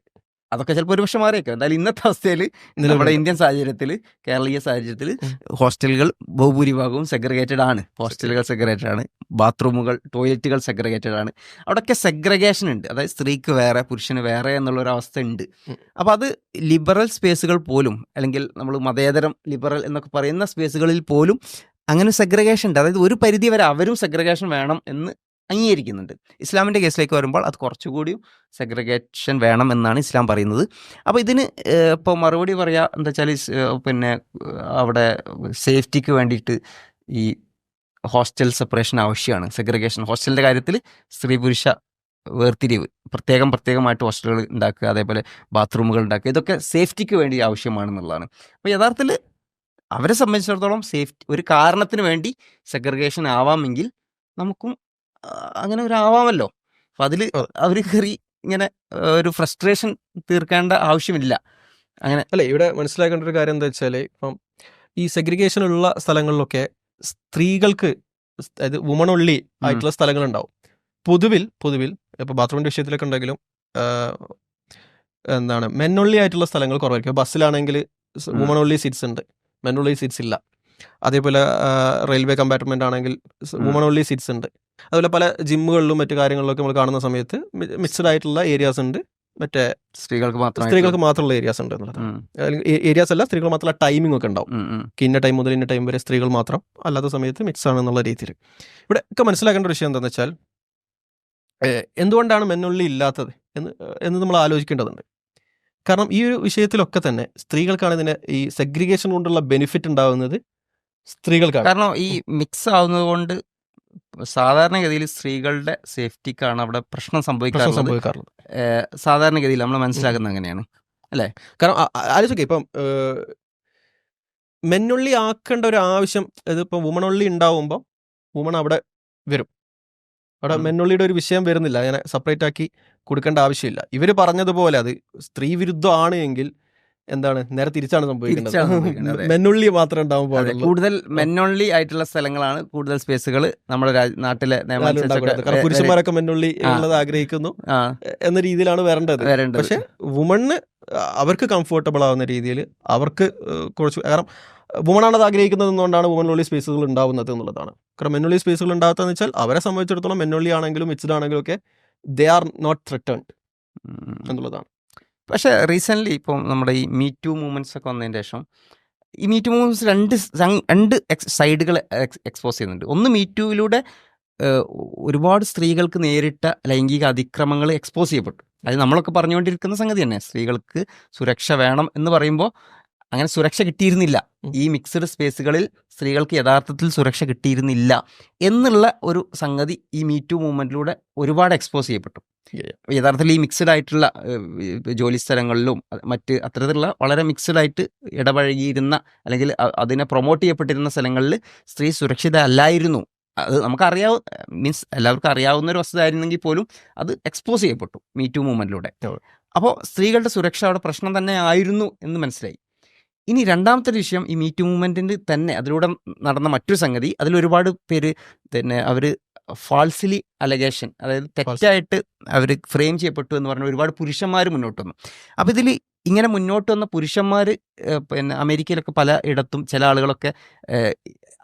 അതൊക്കെ ചിലപ്പോൾ ഒരുപക്ഷെ മാറിയേക്കാം. എന്തായാലും ഇന്നത്തെ അവസ്ഥയിൽ നമ്മുടെ ഇന്ത്യൻ സാഹചര്യത്തിൽ കേരളീയ സാഹചര്യത്തിൽ ഹോസ്റ്റലുകൾ ബഹുഭൂരിഭാഗവും സെഗ്രഗേറ്റഡ് ആണ്. ഹോസ്റ്റലുകൾ സെഗ്രഗേറ്റഡ് ആണ്. ബാത്റൂമുകൾ ടോയ്ലറ്റുകൾ സെഗ്രഗേറ്റഡ് ആണ്. അവിടെയൊക്കെ സെഗ്രഗേഷൻ ഉണ്ട്. അതായത് സ്ത്രീക്ക് വേറെ പുരുഷന് വേറെ എന്നുള്ള ഒരു അവസ്ഥ ഉണ്ട് അപ്പോൾ അത് ലിബറൽ സ്പേസുകൾ പോലും അല്ലെങ്കിൽ നമ്മൾ മതേതരം ലിബറൽ എന്നൊക്കെ പറയുന്ന സ്പേസുകളിൽ പോലും അങ്ങനെ സെഗ്രഗേഷൻ ഉണ്ട്. അതായത് ഒരു പരിധി വരെ അവരും സെഗ്രഗേഷൻ വേണം എന്ന് അംഗീകരിക്കുന്നുണ്ട്. ഇസ്ലാമിന്റെ കേസിലേക്ക് വരുമ്പോൾ അത് കുറച്ചുകൂടിയും സെഗ്രിഗേഷൻ വേണം എന്നാണ് ഇസ്ലാം പറയുന്നത്. അപ്പോൾ ഇതിന് ഇപ്പോൾ മറുപടി പറയുക എന്താ വെച്ചാൽ പിന്നെ അവിടെ സേഫ്റ്റിക്ക് വേണ്ടിയിട്ട് ഈ ഹോസ്റ്റൽ സെപ്പറേഷൻ ആവശ്യമാണ്. സെഗ്രിഗേഷൻ ഹോസ്റ്റലിന്റെ കാര്യത്തിൽ സ്ത്രീ പുരുഷ വേർതിരിവ് പ്രത്യേകം പ്രത്യേകമായിട്ട് ഹോസ്റ്റലുകൾ ഉണ്ടാക്കുക അതേപോലെ ബാത്റൂമുകൾ ഉണ്ടാക്കുക ഇതൊക്കെ സേഫ്റ്റിക്ക് വേണ്ടി ആവശ്യമാണെന്നുള്ളതാണ്. അപ്പോൾ യഥാർത്ഥത്തിൽ അവരെ സംബന്ധിച്ചിടത്തോളം സേഫ്റ്റി ഒരു കാരണത്തിന് വേണ്ടി സെഗ്രിഗേഷൻ ആവാമെങ്കിൽ നമുക്കും അങ്ങനെ ഒരാവാമല്ലോ അപ്പം അതിൽ അതെ. അവർ കയറി ഇങ്ങനെ ഒരു ഫ്രസ്ട്രേഷൻ തീർക്കേണ്ട ആവശ്യമില്ല. അങ്ങനെ അല്ല ഇവിടെ മനസ്സിലാക്കേണ്ട ഒരു കാര്യം എന്താ വെച്ചാൽ ഇപ്പം ഈ സെഗ്രിഗേഷൻ ഉള്ള സ്ഥലങ്ങളിലൊക്കെ സ്ത്രീകൾക്ക് അതായത് വുമൺ ഒള്ളി ആയിട്ടുള്ള സ്ഥലങ്ങളുണ്ടാവും. പൊതുവിൽ പൊതുവിൽ ഇപ്പോൾ ബാത്റൂമിന്റെ വിഷയത്തിലൊക്കെ ഉണ്ടെങ്കിലും എന്താണ് മെന്നൊള്ളി ആയിട്ടുള്ള സ്ഥലങ്ങൾ കുറവായിരിക്കും. ബസ്സിലാണെങ്കിൽ. വുമൺ ഒള്ളി സീറ്റ്സ് ഉണ്ട്. മെന്നൊള്ളി സീറ്റ്സ് ഇല്ല. അതേപോലെ റെയിൽവേ കമ്പാർട്ട്മെന്റ് ആണെങ്കിൽ. വുമൺ ഒള്ളി സീറ്റ്സ് ഉണ്ട്. അതുപോലെ പല ജിമ്മുകളിലും മറ്റു കാര്യങ്ങളിലൊക്കെ നമ്മൾ കാണുന്ന സമയത്ത് മിക്സഡ് ആയിട്ടുള്ള ഏരിയാസ് ഉണ്ട്. മറ്റേ സ്ത്രീകൾക്ക് മാത്രം സ്ത്രീകൾക്ക് മാത്രമുള്ള ഏരിയാസ് ഉണ്ട് എന്നുള്ളതാണ് ഏരിയാസ് അല്ല സ്ത്രീകൾ മാത്രമുള്ള ടൈമിംഗ് ഒക്കെ ഉണ്ടാവും. ഇന്ന ടൈം മുതൽ ഇന്ന ടൈം വരെ സ്ത്രീകൾ മാത്രം അല്ലാത്ത സമയത്ത് മിക്സ് ആണ് എന്നുള്ള രീതിയിൽ. ഇവിടെ ഒക്കെ മനസ്സിലാക്കേണ്ട ഒരു വിഷയം എന്താണെന്ന് വെച്ചാൽ എന്തുകൊണ്ടാണ് മെന്നുള്ളി ഇല്ലാത്തത് എന്ന് എന്ന് നമ്മൾ ആലോചിക്കേണ്ടതുണ്ട്. കാരണം ഈ ഒരു വിഷയത്തിലൊക്കെ തന്നെ സ്ത്രീകൾക്കാണ് ഇതിന് ഈ സെഗ്രിഗേഷൻ കൊണ്ടുള്ള ബെനിഫിറ്റ് ഉണ്ടാകുന്നത് സ്ത്രീകൾക്കാണ്. കാരണം ഈ മിക്സ് ആവുന്നത് കൊണ്ട് സാധാരണഗതിയിൽ സ്ത്രീകളുടെ സേഫ്റ്റിക്കാണ് അവിടെ പ്രശ്നം സംഭവിക്കാറുള്ളത്. സാധാരണഗതിയിൽ നമ്മൾ മനസ്സിലാക്കുന്നത് അങ്ങനെയാണ്. അല്ലേ? കാരണം ആലോചിക്കുക ഇപ്പം മെന്നുള്ളി ആക്കേണ്ട ഒരു ആവശ്യം ഇതിപ്പോൾ വുമൺ ഉള്ളി ഉണ്ടാവുമ്പോൾ വുമൺ അവിടെ വരും. അവിടെ. മെന്നുള്ളിയുടെ ഒരു വിഷയം വരുന്നില്ല. അങ്ങനെ സെപ്പറേറ്റ് ആക്കി കൊടുക്കേണ്ട ആവശ്യമില്ല. ഇവർ പറഞ്ഞതുപോലെ അത് സ്ത്രീ വിരുദ്ധമാണ് എങ്കിൽ എന്താണ്? നേരെ തിരിച്ചാണ് സംഭവിക്കുന്നത്. മെന്നുള്ളി മാത്രം ഉണ്ടാവും കൂടുതൽ മെന്നുള്ളി ആയിട്ടുള്ള സ്ഥലങ്ങളാണ് കൂടുതൽ സ്പേസുകൾ നമ്മുടെ നാട്ടിലെ. പുരുഷന്മാരൊക്കെ മെന്നുള്ളി. ഉള്ളത് ആഗ്രഹിക്കുന്നു എന്ന രീതിയിലാണ് വരേണ്ടത്. വരേണ്ടത്. പക്ഷെ വുമണ് അവർക്ക് കംഫർട്ടബിൾ ആവുന്ന രീതിയിൽ അവർക്ക് കുറച്ച് കാരണം വുമണാണ് അത് ആഗ്രഹിക്കുന്നത് എന്നുകൊണ്ടാണ് വുമനുള്ളി സ്പേസുകൾ ഉണ്ടാവുന്നത് എന്നുള്ളതാണ്. കാരണം മെന്നുള്ളി സ്പേസുകൾ ഉണ്ടാകാത്തതെന്ന് വെച്ചാൽ അവരെ സംബന്ധിച്ചിടത്തോളം മെന്നുള്ളി ആണെങ്കിലും മിച്ചഡ് ആണെങ്കിലും ഒക്കെ ദേ ആർ നോട്ട് റിട്ടേൺ എന്നുള്ളതാണ്. പക്ഷേ റീസെന്റ്ലി ഇപ്പം നമ്മുടെ ഈ മീ ടു മൂവ്മെന്റ്സ് ഒക്കെ വന്നതിന് ശേഷം ഈ മീ ടു രണ്ട് എക്സ് രണ്ട് സൈഡുകൾ എക്സ്പോസ് ചെയ്യുന്നുണ്ട്. ഒന്ന് മീ ഒരുപാട് സ്ത്രീകൾക്ക് നേരിട്ട ലൈംഗിക അതിക്രമങ്ങൾ എക്സ്പോസ് ചെയ്യപ്പെട്ടു. അത് നമ്മളൊക്കെ പറഞ്ഞുകൊണ്ടിരിക്കുന്ന സംഗതി തന്നെ. സ്ത്രീകൾക്ക് സുരക്ഷ വേണം എന്ന് പറയുമ്പോൾ അങ്ങനെ സുരക്ഷ കിട്ടിയിരുന്നില്ല. ഈ മിക്സഡ് സ്പേസുകളിൽ സ്ത്രീകൾക്ക് യഥാർത്ഥത്തിൽ സുരക്ഷ കിട്ടിയിരുന്നില്ല എന്നുള്ള ഒരു സംഗതി ഈ മീറ്റു ടു മൂവ്മെന്റിലൂടെ ഒരുപാട് എക്സ്പോസ് ചെയ്യപ്പെട്ടു. യഥാർത്ഥത്തിൽ ഈ മിക്സഡ് ആയിട്ടുള്ള ജോലി സ്ഥലങ്ങളിലും മറ്റ് അത്തരത്തിലുള്ള വളരെ മിക്സഡ് ആയിട്ട് ഇടപഴകിയിരുന്ന അല്ലെങ്കിൽ അതിനെ പ്രൊമോട്ട് ചെയ്യപ്പെട്ടിരുന്ന സ്ഥലങ്ങളിൽ സ്ത്രീ സുരക്ഷിത അല്ലായിരുന്നു അത് നമുക്കറിയാവ മീൻസ് എല്ലാവർക്കും അറിയാവുന്ന ഒരു വസ്തുതായിരുന്നെങ്കിൽ പോലും അത് എക്സ്പോസ് ചെയ്യപ്പെട്ടു മീറ്റു ടു മൂവ്മെന്റിലൂടെ അപ്പോൾ സ്ത്രീകളുടെ സുരക്ഷ അവിടെ പ്രശ്നം തന്നെ ആയിരുന്നു എന്ന് മനസ്സിലായി. ഇനി രണ്ടാമത്തെ ഒരു വിഷയം ഈ മീറ്റ് മൂവ്മെന്റിന്റെ തന്നെ അതിലൂടെ നടന്ന മറ്റൊരു സംഗതി. അതിൽ ഒരുപാട് പേര് പിന്നെ അവർ ഫാൾസിലി അലഗേഷൻ അതായത് തെറ്റായിട്ട് അവർ ഫ്രെയിം ചെയ്യപ്പെട്ടു എന്ന് പറഞ്ഞ ഒരുപാട് പുരുഷന്മാർ മുന്നോട്ട് വന്നു. അപ്പോൾ ഇതിൽ ഇങ്ങനെ മുന്നോട്ട് വന്ന പുരുഷന്മാർ പിന്നെ അമേരിക്കയിലൊക്കെ പല ഇടത്തും ചില ആളുകളൊക്കെ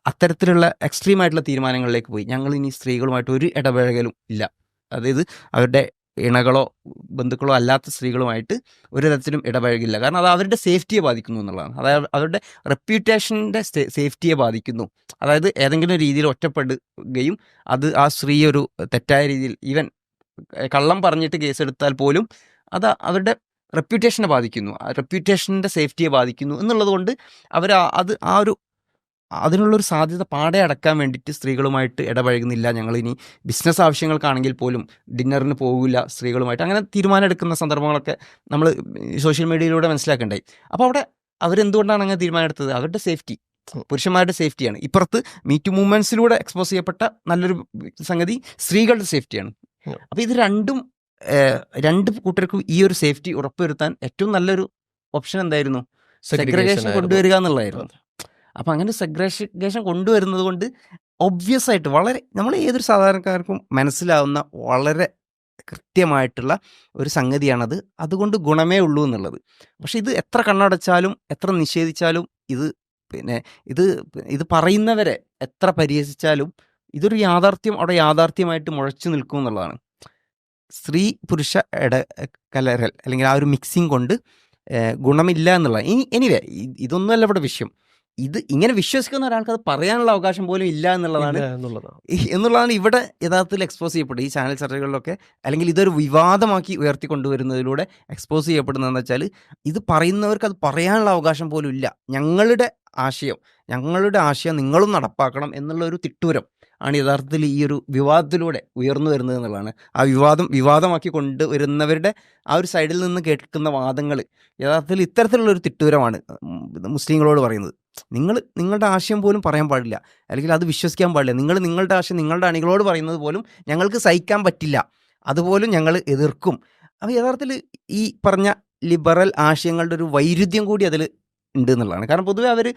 അത്തരത്തിലുള്ള എക്സ്ട്രീമായിട്ടുള്ള തീരുമാനങ്ങളിലേക്ക് പോയി. ഞങ്ങൾ ഇനി സ്ത്രീകളുമായിട്ട് ഒരു ഇടപഴകലും ഇല്ല. അതായത് അവരുടെ ഇണകളോ ബന്ധുക്കളോ അല്ലാത്ത സ്ത്രീകളുമായിട്ട് ഒരു തരത്തിലും ഇടപഴകില്ല. കാരണം അത് അവരുടെ സേഫ്റ്റിയെ ബാധിക്കുന്നു എന്നുള്ളതാണ്. അതായത് അവരുടെ റെപ്യൂട്ടേഷന്റെ സേഫ്റ്റിയെ ബാധിക്കുന്നു. അതായത് ഏതെങ്കിലും രീതിയിൽ ഒറ്റപ്പെടുകയും അത് ആ സ്ത്രീ ഒരു തെറ്റായ രീതിയിൽ ഈവൻ കള്ളം പറഞ്ഞിട്ട് കേസെടുത്താൽ പോലും അത് അവരുടെ റെപ്യൂട്ടേഷനെ ബാധിക്കുന്നു. റെപ്യൂട്ടേഷന്റെ സേഫ്റ്റിയെ ബാധിക്കുന്നു എന്നുള്ളത് കൊണ്ട് അവർ അത് ആ ഒരു അതിനുള്ളൊരു സാധ്യത പാടെ അടക്കാൻ വേണ്ടിയിട്ട് സ്ത്രീകളുമായിട്ട് ഇടപഴകുന്നില്ല. ഞങ്ങൾ ഇനി ബിസിനസ് ആവശ്യങ്ങൾക്കാണെങ്കിൽ പോലും ഡിന്നറിന് പോകില്ല സ്ത്രീകളുമായിട്ട്. അങ്ങനെ തീരുമാനം എടുക്കുന്ന സന്ദർഭങ്ങളൊക്കെ നമ്മൾ സോഷ്യൽ മീഡിയയിലൂടെ മനസ്സിലാക്കണ്ടായി. അപ്പോൾ അവിടെ അവരെന്തുകൊണ്ടാണ് അങ്ങനെ തീരുമാനം എടുത്തത് അവരുടെ സേഫ്റ്റി പുരുഷന്മാരുടെ സേഫ്റ്റിയാണ് ഇപ്പുറത്ത് മീറ്റു മൂവ്മെന്റ്സിലൂടെ എക്സ്പോസ് ചെയ്യപ്പെട്ട നല്ലൊരു സംഗതി സ്ത്രീകളുടെ സേഫ്റ്റിയാണ് അപ്പോൾ ഇത് രണ്ടും രണ്ട് കൂട്ടർക്കും ഈ ഒരു സേഫ്റ്റി ഉറപ്പുവരുത്താൻ ഏറ്റവും നല്ലൊരു ഓപ്ഷൻ എന്തായിരുന്നു? സെഗ്രഗേഷൻ. കൊണ്ടുവരിക എന്നുള്ളതായിരുന്നു. അപ്പം അങ്ങനെ സെഗ്രേഷൻ കൊണ്ടുവരുന്നത് കൊണ്ട് ഒബ്വിയസ് ആയിട്ട് വളരെ നമ്മൾ ഏതൊരു സാധാരണക്കാർക്കും മനസ്സിലാവുന്ന വളരെ കൃത്യമായിട്ടുള്ള ഒരു സംഗതിയാണത്. അതുകൊണ്ട് ഗുണമേ ഉള്ളൂ എന്നുള്ളത്. പക്ഷെ ഇത് എത്ര കണ്ണടച്ചാലും എത്ര നിഷേധിച്ചാലും ഇത് പിന്നെ ഇത് ഇത് പറയുന്നവരെ എത്ര പരിഹസിച്ചാലും ഇതൊരു യാഥാർത്ഥ്യം അവിടെ യാഥാർത്ഥ്യമായിട്ട് മുഴച്ചു നിൽക്കും എന്നുള്ളതാണ്. സ്ത്രീ പുരുഷ ഇട കലരൽ അല്ലെങ്കിൽ ആ ഒരു മിക്സിങ് കൊണ്ട് ഗുണമില്ല എന്നുള്ളത്. ഇനി എനിവേ ഇതൊന്നുമല്ല ഇവിടെ വിഷയം. ഇത് ഇങ്ങനെ വിശ്വസിക്കുന്ന ഒരാൾക്ക് അത് പറയാനുള്ള അവകാശം പോലും ഇല്ല എന്നുള്ളതാണ് എന്നുള്ളതാണ്. ഇവിടെ യഥാർത്ഥത്തിൽ എക്സ്പോസ് ചെയ്യപ്പെടുന്നത്. ഈ ചാനൽ ചർച്ചകളിലൊക്കെ അല്ലെങ്കിൽ ഇതൊരു വിവാദമാക്കി ഉയർത്തിക്കൊണ്ടുവരുന്നതിലൂടെ എക്സ്പോസ് ചെയ്യപ്പെടുന്നതെന്ന് വെച്ചാൽ ഇത് പറയുന്നവർക്ക് അത് പറയാനുള്ള അവകാശം പോലും ഇല്ല. ഞങ്ങളുടെ ആശയം ഞങ്ങളുടെ ആശയം നിങ്ങളും നടപ്പാക്കണം എന്നുള്ള ഒരു തിട്ടൂരം. ആണ് യഥാർത്ഥത്തിൽ ഈ ഒരു വിവാദത്തിലൂടെ ഉയർന്നു വരുന്നത് എന്നുള്ളതാണ്. ആ വിവാദം വിവാദമാക്കി കൊണ്ടുവരുന്നവരുടെ ആ ഒരു സൈഡിൽ നിന്ന് കേൾക്കുന്ന വാദങ്ങൾ യഥാർത്ഥത്തിൽ ഇത്തരത്തിലുള്ള ഒരു തിട്ടൂരമാണ് മുസ്ലിങ്ങളോട് പറയുന്നത്. നിങ്ങൾ നിങ്ങളുടെ ആശയം പോലും പറയാൻ പാടില്ല. അല്ലെങ്കിൽ അത് വിശ്വസിക്കാൻ പാടില്ല. നിങ്ങൾ നിങ്ങളുടെ ആശയം നിങ്ങളുടെ അണികളോട് പറയുന്നത് പോലും ഞങ്ങൾക്ക് സഹിക്കാൻ പറ്റില്ല. അതുപോലും ഞങ്ങൾ എതിർക്കും. അപ്പോൾ യഥാർത്ഥത്തിൽ ഈ പറഞ്ഞ ലിബറൽ ആശയങ്ങളുടെ ഒരു വൈരുദ്ധ്യം കൂടി അതിൽ ഉണ്ട് എന്നുള്ളതാണ്. കാരണം പൊതുവെ അവർ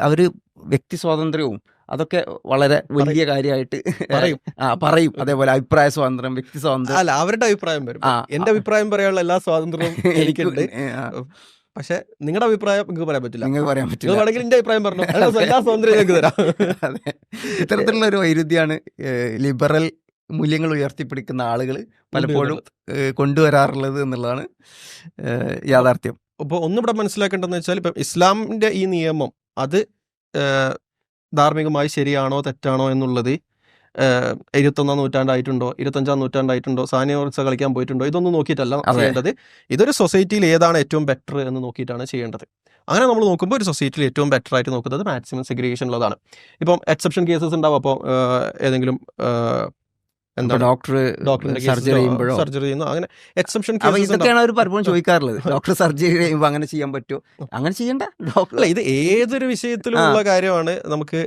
അവർ വ്യക്തി സ്വാതന്ത്ര്യവും അതൊക്കെ വളരെ വലിയ കാര്യമായിട്ട് പറയും. ആ പറയും. അതേപോലെ അഭിപ്രായ സ്വാതന്ത്ര്യം വ്യക്തി സ്വാതന്ത്ര്യം. അല്ല അവരുടെ അഭിപ്രായം വരും. എന്റെ അഭിപ്രായം പറയാനുള്ള എല്ലാ സ്വാതന്ത്ര്യവും എനിക്കുണ്ട്. പക്ഷെ നിങ്ങളുടെ അഭിപ്രായം നിങ്ങൾക്ക് പറയാൻ പറ്റില്ല. നിങ്ങൾക്ക് പറയാൻ പറ്റില്ല. വേണമെങ്കിൽ എന്റെ അഭിപ്രായം പറഞ്ഞു. എല്ലാ സ്വാതന്ത്ര്യം നിങ്ങൾക്ക് തരാം. അതെ. ഇത്തരത്തിലുള്ള ഒരു വൈരുദ്ധ്യമാണ് ലിബറൽ മൂല്യങ്ങൾ ഉയർത്തിപ്പിടിക്കുന്ന ആളുകൾ പലപ്പോഴും കൊണ്ടുവരാറുള്ളത് എന്നുള്ളതാണ് യാഥാർത്ഥ്യം. അപ്പോൾ ഒന്നിവിടെ മനസ്സിലാക്കേണ്ടതെന്ന് വെച്ചാൽ ഇപ്പം ഇസ്ലാമിന്റെ ഈ നിയമം അത് ധാർമ്മികമായി ശരിയാണോ തെറ്റാണോ എന്നുള്ളത് ഇരുപത്തൊന്നാം നൂറ്റാണ്ടായിട്ടുണ്ടോ ഇരുപത്തഞ്ചാം നൂറ്റാണ്ടായിട്ടുണ്ടോ സാനിയോർച്ച കളിക്കാൻ പോയിട്ടുണ്ടോ ഇതൊന്നും നോക്കിയിട്ടല്ല ചെയ്യേണ്ടത്. ഇതൊരു സൊസൈറ്റിയിൽ ഏതാണ് ഏറ്റവും ബെറ്റർ എന്ന് നോക്കിയിട്ടാണ് ചെയ്യേണ്ടത്. അങ്ങനെ നമ്മൾ നോക്കുമ്പോൾ ഒരു സൊസൈറ്റിയിൽ ഏറ്റവും ബെറ്റർ ആയിട്ട് നോക്കുന്നത് മാക്സിമം സെഗ്രിഗേഷൻ ഉള്ളതാണ്. ഇപ്പം എക്സെപ്ഷൻ കേസസ് ഉണ്ടാവും. അപ്പോൾ ഏതെങ്കിലും ഏഹ്, എന്താണ് ഡോക്ടർ സർജറി ചെയ്യുമ്പോഴോ? സർജറി ചെയ്യുന്നു? അങ്ങനെ എക്സംഷൻ അപ്പൊ കേസസ് ഇതൊക്കെയാണ് അവർ പലപ്പോഴും ചോദിക്കാറുള്ളത്. ഡോക്ടർ സർജറി ചെയ്യുമ്പോൾ അങ്ങനെ ചെയ്യാൻ പറ്റുമോ അങ്ങനെ ചെയ്യണ്ട ഡോക്ടർ ഇത് ഏതൊരു വിഷയത്തിലുള്ള കാര്യമാണ് നമുക്ക്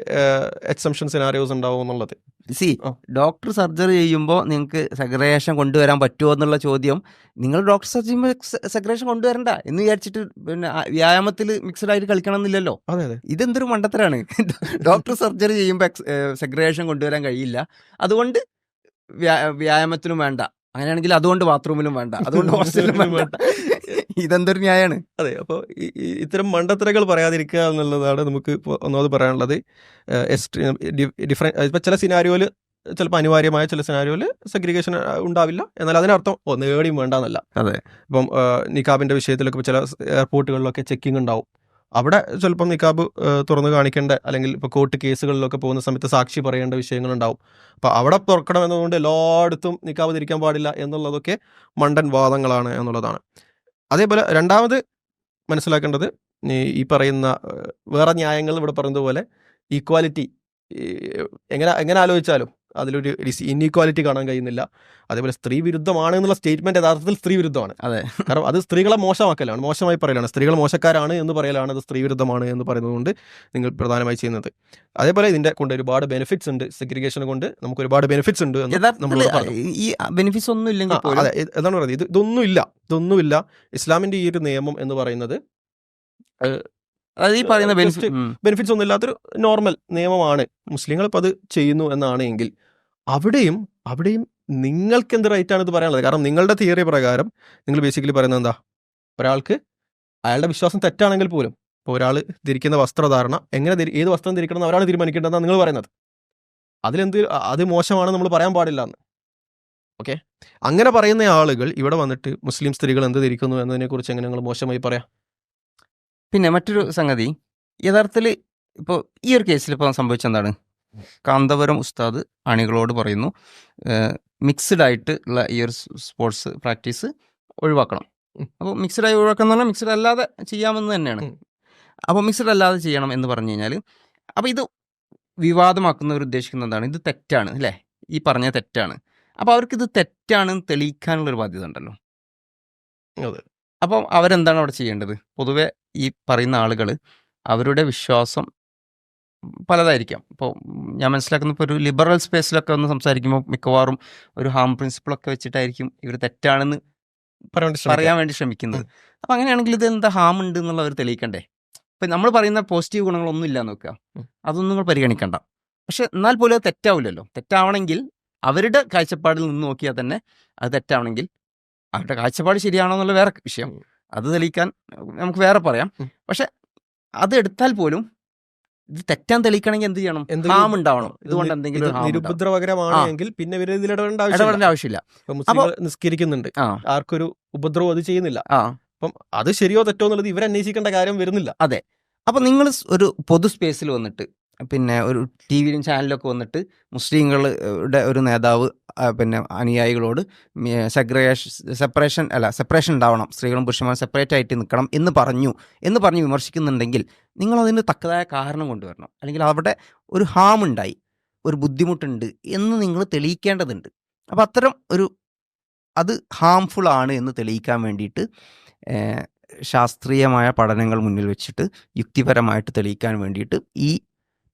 എക്സംഷൻ സിനാരിയോസ് ഉണ്ടാവും എന്നുള്ളത്. സി ഡോക്ടർ സർജറി ചെയ്യുമ്പോൾ നിങ്ങൾക്ക് സെഗ്രേഷൻ കൊണ്ടുവരാൻ പറ്റുമോ എന്നുള്ള ചോദ്യം. നിങ്ങൾ ഡോക്ടർ സർജറി ചെയ്യുമ്പോൾ സെഗ്രേഷൻ കൊണ്ടുവരണ്ട. എന്ന് വിചാരിച്ചിട്ട് പിന്നെ വ്യായാമത്തിൽ മിക്സഡ് ആയിട്ട് കളിക്കണം എന്നില്ലല്ലോ ഇതെന്തൊരു മണ്ടത്തരാണ്. ഡോക്ടർ സർജറി ചെയ്യുമ്പോൾ സെഗ്രേഷൻ കൊണ്ടുവരാൻ കഴിയില്ല. അതുകൊണ്ട് വ്യായാമത്തിനും വേണ്ട. അങ്ങനെയാണെങ്കിൽ അതുകൊണ്ട് ബാത്റൂമിലും വേണ്ട. അതുകൊണ്ട് ഹോസ്റ്റലിലും വേണ്ട. ഇതെന്തൊരു ന്യായമാണ് അതെ അപ്പോൾ ഇത്തരം മണ്ടത്തരകൾ പറയാതിരിക്കുക എന്നുള്ളതാണ് നമുക്ക് ഒന്നാമത് പറയാനുള്ളത്. ഡിഫറെ ഇപ്പം ചില സിനാരിയോയിൽ ചിലപ്പോൾ അനിവാര്യമായ ചില സിനാരിയോയിൽ സെഗ്രിഗേഷൻ ഉണ്ടാവില്ല. എന്നാൽ അതിനർത്ഥം വേണ്ട എന്നല്ല അതെ. ഇപ്പം നിക്കാബിന്റെ വിഷയത്തിലൊക്കെ ചില എയർപോർട്ടുകളിലൊക്കെ ചെക്കിംഗ് ഉണ്ടാവും. അവിടെ ചിലപ്പം നിക്കാബ് തുറന്നു കാണിക്കേണ്ട അല്ലെങ്കിൽ ഇപ്പോൾ കോർട്ട് കേസുകളിലൊക്കെ പോകുന്ന സമയത്ത് സാക്ഷി പറയേണ്ട വിഷയങ്ങളുണ്ടാവും. അപ്പോൾ അവിടെ തുറക്കണം എന്നതുകൊണ്ട് എല്ലായിടത്തും നിക്കാബ് ധരിക്കാൻ പാടില്ല എന്നുള്ളതൊക്കെ മണ്ടൻ വാദങ്ങളാണ് എന്നുള്ളതാണ്. അതേപോലെ രണ്ടാമത് മനസ്സിലാക്കേണ്ടത് ഈ പറയുന്ന വേറെ ന്യായങ്ങൾ ഇവിടെ പറയുന്നത് പോലെ ഈക്വാലിറ്റി എങ്ങനെ എങ്ങനെ ആലോചിച്ചാലും അതിലൊരു ഇനീക്വാലിറ്റി കാണാൻ കഴിയുന്നില്ല. അതേപോലെ സ്ത്രീ വിരുദ്ധമാണ് എന്നുള്ള സ്റ്റേറ്റ്മെന്റ് യഥാർത്ഥത്തിൽ സ്ത്രീ വിരുദ്ധമാണ്. അതെ. കാരണം അത് സ്ത്രീകളെ മോശമാക്കലാണ്. മോശമായി പറയലാണ്. സ്ത്രീകൾ മോശക്കാരാണ് എന്ന് പറയലാണ്. അത് സ്ത്രീ വിരുദ്ധമാണ് എന്ന് പറയുന്നതുകൊണ്ട് നിങ്ങൾ പ്രധാനമായി ചെയ്യുന്നത്. അതേപോലെ ഇതിന്റെ കൊണ്ട് ഒരുപാട് ബെനിഫിറ്റ്സ് ഉണ്ട്. സെഗ്രിഗേഷൻ കൊണ്ട് നമുക്ക് ഒരുപാട് ബെനിഫിറ്റ്സ് ഉണ്ട് നമ്മൾ ഈ ബെനിഫിറ്റ്സ് ഒന്നും ഇല്ലെങ്കിൽ അതെ. എന്താണ് പറയുന്നത്? ഇത് ഇതൊന്നുമില്ല. ഇതൊന്നുമില്ല. ഇസ്ലാമിന്റെ ഈ ഒരു നിയമം എന്ന് പറയുന്നത് അതായത് ഈ പറയുന്ന ബെനിഫിറ്റ്സ് ഒന്നും ഇല്ലാത്തൊരു നോർമൽ നിയമമാണ്. മുസ്ലിങ്ങൾ ഇപ്പം അത് ചെയ്യുന്നു എന്നാണ് എങ്കിൽ അവിടെയും അവിടെയും നിങ്ങൾക്ക് എന്ത് റൈറ്റാണ് ആണ് ഇത് പറയാനുള്ളത്? കാരണം നിങ്ങളുടെ തിയറി പ്രകാരം നിങ്ങൾ ബേസിക്കലി പറയുന്നത് എന്താ? ഒരാൾക്ക് അയാളുടെ വിശ്വാസം തെറ്റാണെങ്കിൽ പോലും ഇപ്പോൾ ഒരാൾ ധരിക്കുന്ന വസ്ത്രധാരണ എങ്ങനെ ഏത് വസ്ത്രം ധരിക്കണം എന്ന് അവരാണ് തീരുമാനിക്കേണ്ടതെന്നാണ് നിങ്ങൾ പറയുന്നത്. അതിലെന്ത് അത് മോശമാണ് നമ്മൾ പറയാൻ പാടില്ല എന്ന് ഓക്കെ അങ്ങനെ പറയുന്ന ആളുകൾ ഇവിടെ വന്നിട്ട് മുസ്ലിം സ്ത്രീകൾ എന്ത് ധരിക്കുന്നു എന്നതിനെക്കുറിച്ച് എങ്ങനെ നിങ്ങൾ മോശമായി പറയാം? പിന്നെ മറ്റൊരു സംഗതി. യഥാർത്ഥത്തിൽ ഇപ്പോൾ ഈ ഒരു കേസിൽ ഇപ്പോൾ സംഭവിച്ചെന്താണ് കാന്തപുരം ഉസ്താദ് അണികളോട് പറയുന്നു മിക്സ്ഡ് ആയിട്ട് ഉള്ള ഈ ഒരു സ്പോർട്സ് പ്രാക്ടീസ് ഒഴിവാക്കണം. അപ്പോൾ മിക്സ്ഡ് ആയി ഒഴിവാക്കണം എന്ന് പറഞ്ഞാൽ മിക്സ്ഡ് അല്ലാതെ ചെയ്യാമെന്ന് തന്നെയാണ്. അപ്പോൾ മിക്സ്ഡ് അല്ലാതെ ചെയ്യണം എന്ന് പറഞ്ഞു കഴിഞ്ഞാൽ അപ്പോൾ ഇത് വിവാദമാക്കുന്നവർ ഉദ്ദേശിക്കുന്നതാണ് എന്താണ്? ഇത് തെറ്റാണ് അല്ലേ? ഈ പറഞ്ഞ തെറ്റാണ്. അപ്പോൾ അവർക്ക് ഇത് തെറ്റാണെന്ന് തെളിയിക്കാനുള്ള ഒരു ബാധ്യത ഉണ്ടല്ലോ. അതെ. അപ്പം അവരെന്താണ് അവിടെ ചെയ്യേണ്ടത്? പൊതുവെ ഈ പറയുന്ന ആളുകൾ അവരുടെ വിശ്വാസം പലതായിരിക്കാം. ഇപ്പോൾ ഞാൻ മനസ്സിലാക്കുന്ന ഇപ്പോൾ ഒരു ലിബറൽ സ്പേസിലൊക്കെ ഒന്ന് സംസാരിക്കുമ്പോൾ മിക്കവാറും ഒരു ഹാം പ്രിൻസിപ്പിളൊക്കെ വെച്ചിട്ടായിരിക്കും ഇവർ തെറ്റാണെന്ന് പറയാൻ വേണ്ടി ശ്രമിക്കുന്നത്. അപ്പം അങ്ങനെയാണെങ്കിൽ ഇത് എന്താ ഹാം ഉണ്ട് എന്നുള്ള അവർ തെളിയിക്കണ്ടേ? ഇപ്പം നമ്മൾ പറയുന്ന പോസിറ്റീവ് ഗുണങ്ങളൊന്നും ഇല്ല നോക്കുക അതൊന്നും നിങ്ങൾ പരിഗണിക്കണ്ട. പക്ഷെ എന്നാൽ പോലും അത് തെറ്റാവില്ലല്ലോ. തെറ്റാവണമെങ്കിൽ അവരുടെ കാഴ്ചപ്പാടിൽ നിന്ന് നോക്കിയാൽ തന്നെ അത് തെറ്റാവണമെങ്കിൽ അവരുടെ കാഴ്ചപ്പാട് ശരിയാണോ എന്നുള്ള വേറെ വിഷയം. അത് തെളിയിക്കാൻ നമുക്ക് വേറെ പറയാം. പക്ഷെ അത് എടുത്താൽ പോലും ഇത് തെറ്റാൻ തെളിയിക്കണമെങ്കിൽ എന്ത് ചെയ്യണം? ഹാം ഉണ്ടാവണം. ഇതുകൊണ്ട് എന്തെങ്കിലും ഒരു harm ഉണ്ടാവും. നിരുപദ്രവകരമാണ് ആ. എങ്കിൽ പിന്നെ ഇവർ ഇതിൽ ഇടപെടേണ്ട ആവശ്യമില്ല. നിസ്കരിക്കുന്നുണ്ട്. ആർക്കൊരു ഉപദ്രവം അത് ചെയ്യുന്നില്ല. അപ്പം അത് ശരിയോ തെറ്റോ എന്നുള്ളത് ഇവരന്വേഷിക്കേണ്ട കാര്യം വരുന്നില്ല. അതെ. അപ്പൊ നിങ്ങൾ ഒരു പൊതു സ്പേസിൽ വന്നിട്ട് പിന്നെ ഒരു ടി വിയിലും ചാനലിലൊക്കെ വന്നിട്ട് മുസ്ലിങ്ങളുടെ ഒരു നേതാവ് പിന്നെ അനുയായികളോട് സെഗ്രേഷൻ സെപ്പറേഷൻ അല്ല സെപ്പറേഷൻ ഉണ്ടാവണം. സ്ത്രീകളും പുരുഷന്മാരും സെപ്പറേറ്റ് ആയിട്ട് നിൽക്കണം എന്ന് പറഞ്ഞു. എന്ന് പറഞ്ഞ് വിമർശിക്കുന്നുണ്ടെങ്കിൽ നിങ്ങൾ അതിന് തക്കതായ കാരണം കൊണ്ടുവരണം. അല്ലെങ്കിൽ അവിടെ ഒരു ഹാം ഉണ്ടായി ഒരു ബുദ്ധിമുട്ടുണ്ട് എന്ന് നിങ്ങൾ തെളിയിക്കേണ്ടതുണ്ട്. അപ്പോൾ അത്തരം ഒരു അത് ഹാംഫുൾ ആണ് എന്ന് തെളിയിക്കാൻ വേണ്ടിയിട്ട് ശാസ്ത്രീയമായ പഠനങ്ങൾ മുന്നിൽ വെച്ചിട്ട് യുക്തിപരമായിട്ട് തെളിയിക്കാൻ വേണ്ടിയിട്ട് ഈ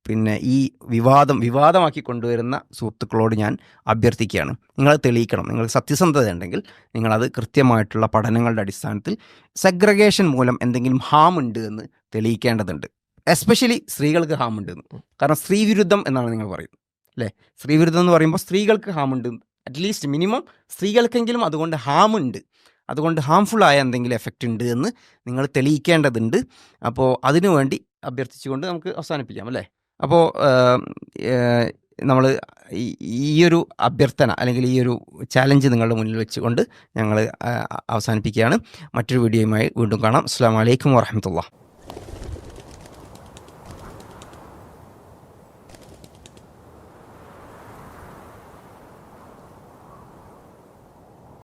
പിന്നെ ഈ വിവാദം വിവാദമാക്കി കൊണ്ടുവരുന്ന സുഹൃത്തുക്കളോട് ഞാൻ അഭ്യർത്ഥിക്കുകയാണ്. നിങ്ങൾ തെളിയിക്കണം. നിങ്ങൾ സത്യസന്ധത ഉണ്ടെങ്കിൽ നിങ്ങളത് കൃത്യമായിട്ടുള്ള പഠനങ്ങളുടെ അടിസ്ഥാനത്തിൽ സെഗ്രഗേഷൻ മൂലം എന്തെങ്കിലും ഹാം ഉണ്ട് എന്ന് തെളിയിക്കേണ്ടതുണ്ട്. എസ്പെഷ്യലി സ്ത്രീകൾക്ക് ഹാം ഉണ്ട് എന്ന്. കാരണം സ്ത്രീവിരുദ്ധം എന്നാണ് നിങ്ങൾ പറയുന്നത്. അല്ലേ? സ്ത്രീവിരുദ്ധം എന്ന് പറയുമ്പോൾ സ്ത്രീകൾക്ക് ഹാം ഉണ്ട്. അറ്റ്ലീസ്റ്റ് മിനിമം സ്ത്രീകൾക്കെങ്കിലും അതുകൊണ്ട് ഹാം ഉണ്ട്. അതുകൊണ്ട് ഹാംഫുള്ളായ എന്തെങ്കിലും എഫക്റ്റ് ഉണ്ട് എന്ന് നിങ്ങൾ തെളിയിക്കേണ്ടതുണ്ട്. അപ്പോൾ അതിനുവേണ്ടി അഭ്യർത്ഥിച്ചുകൊണ്ട് നമുക്ക് അവസാനിപ്പിക്കാം. അല്ലേ? അപ്പോൾ നമ്മൾ ഈ ഒരു അഭ്യർത്ഥന അല്ലെങ്കിൽ ഈ ഒരു ചാലഞ്ച് നിങ്ങളുടെ മുന്നിൽ വെച്ചുകൊണ്ട് ഞങ്ങൾ അവസാനിപ്പിക്കുകയാണ്. മറ്റൊരു വീഡിയോയുമായി വീണ്ടും കാണാം. അസ്സാം വലൈക്കും വാഹമത്തുള്ള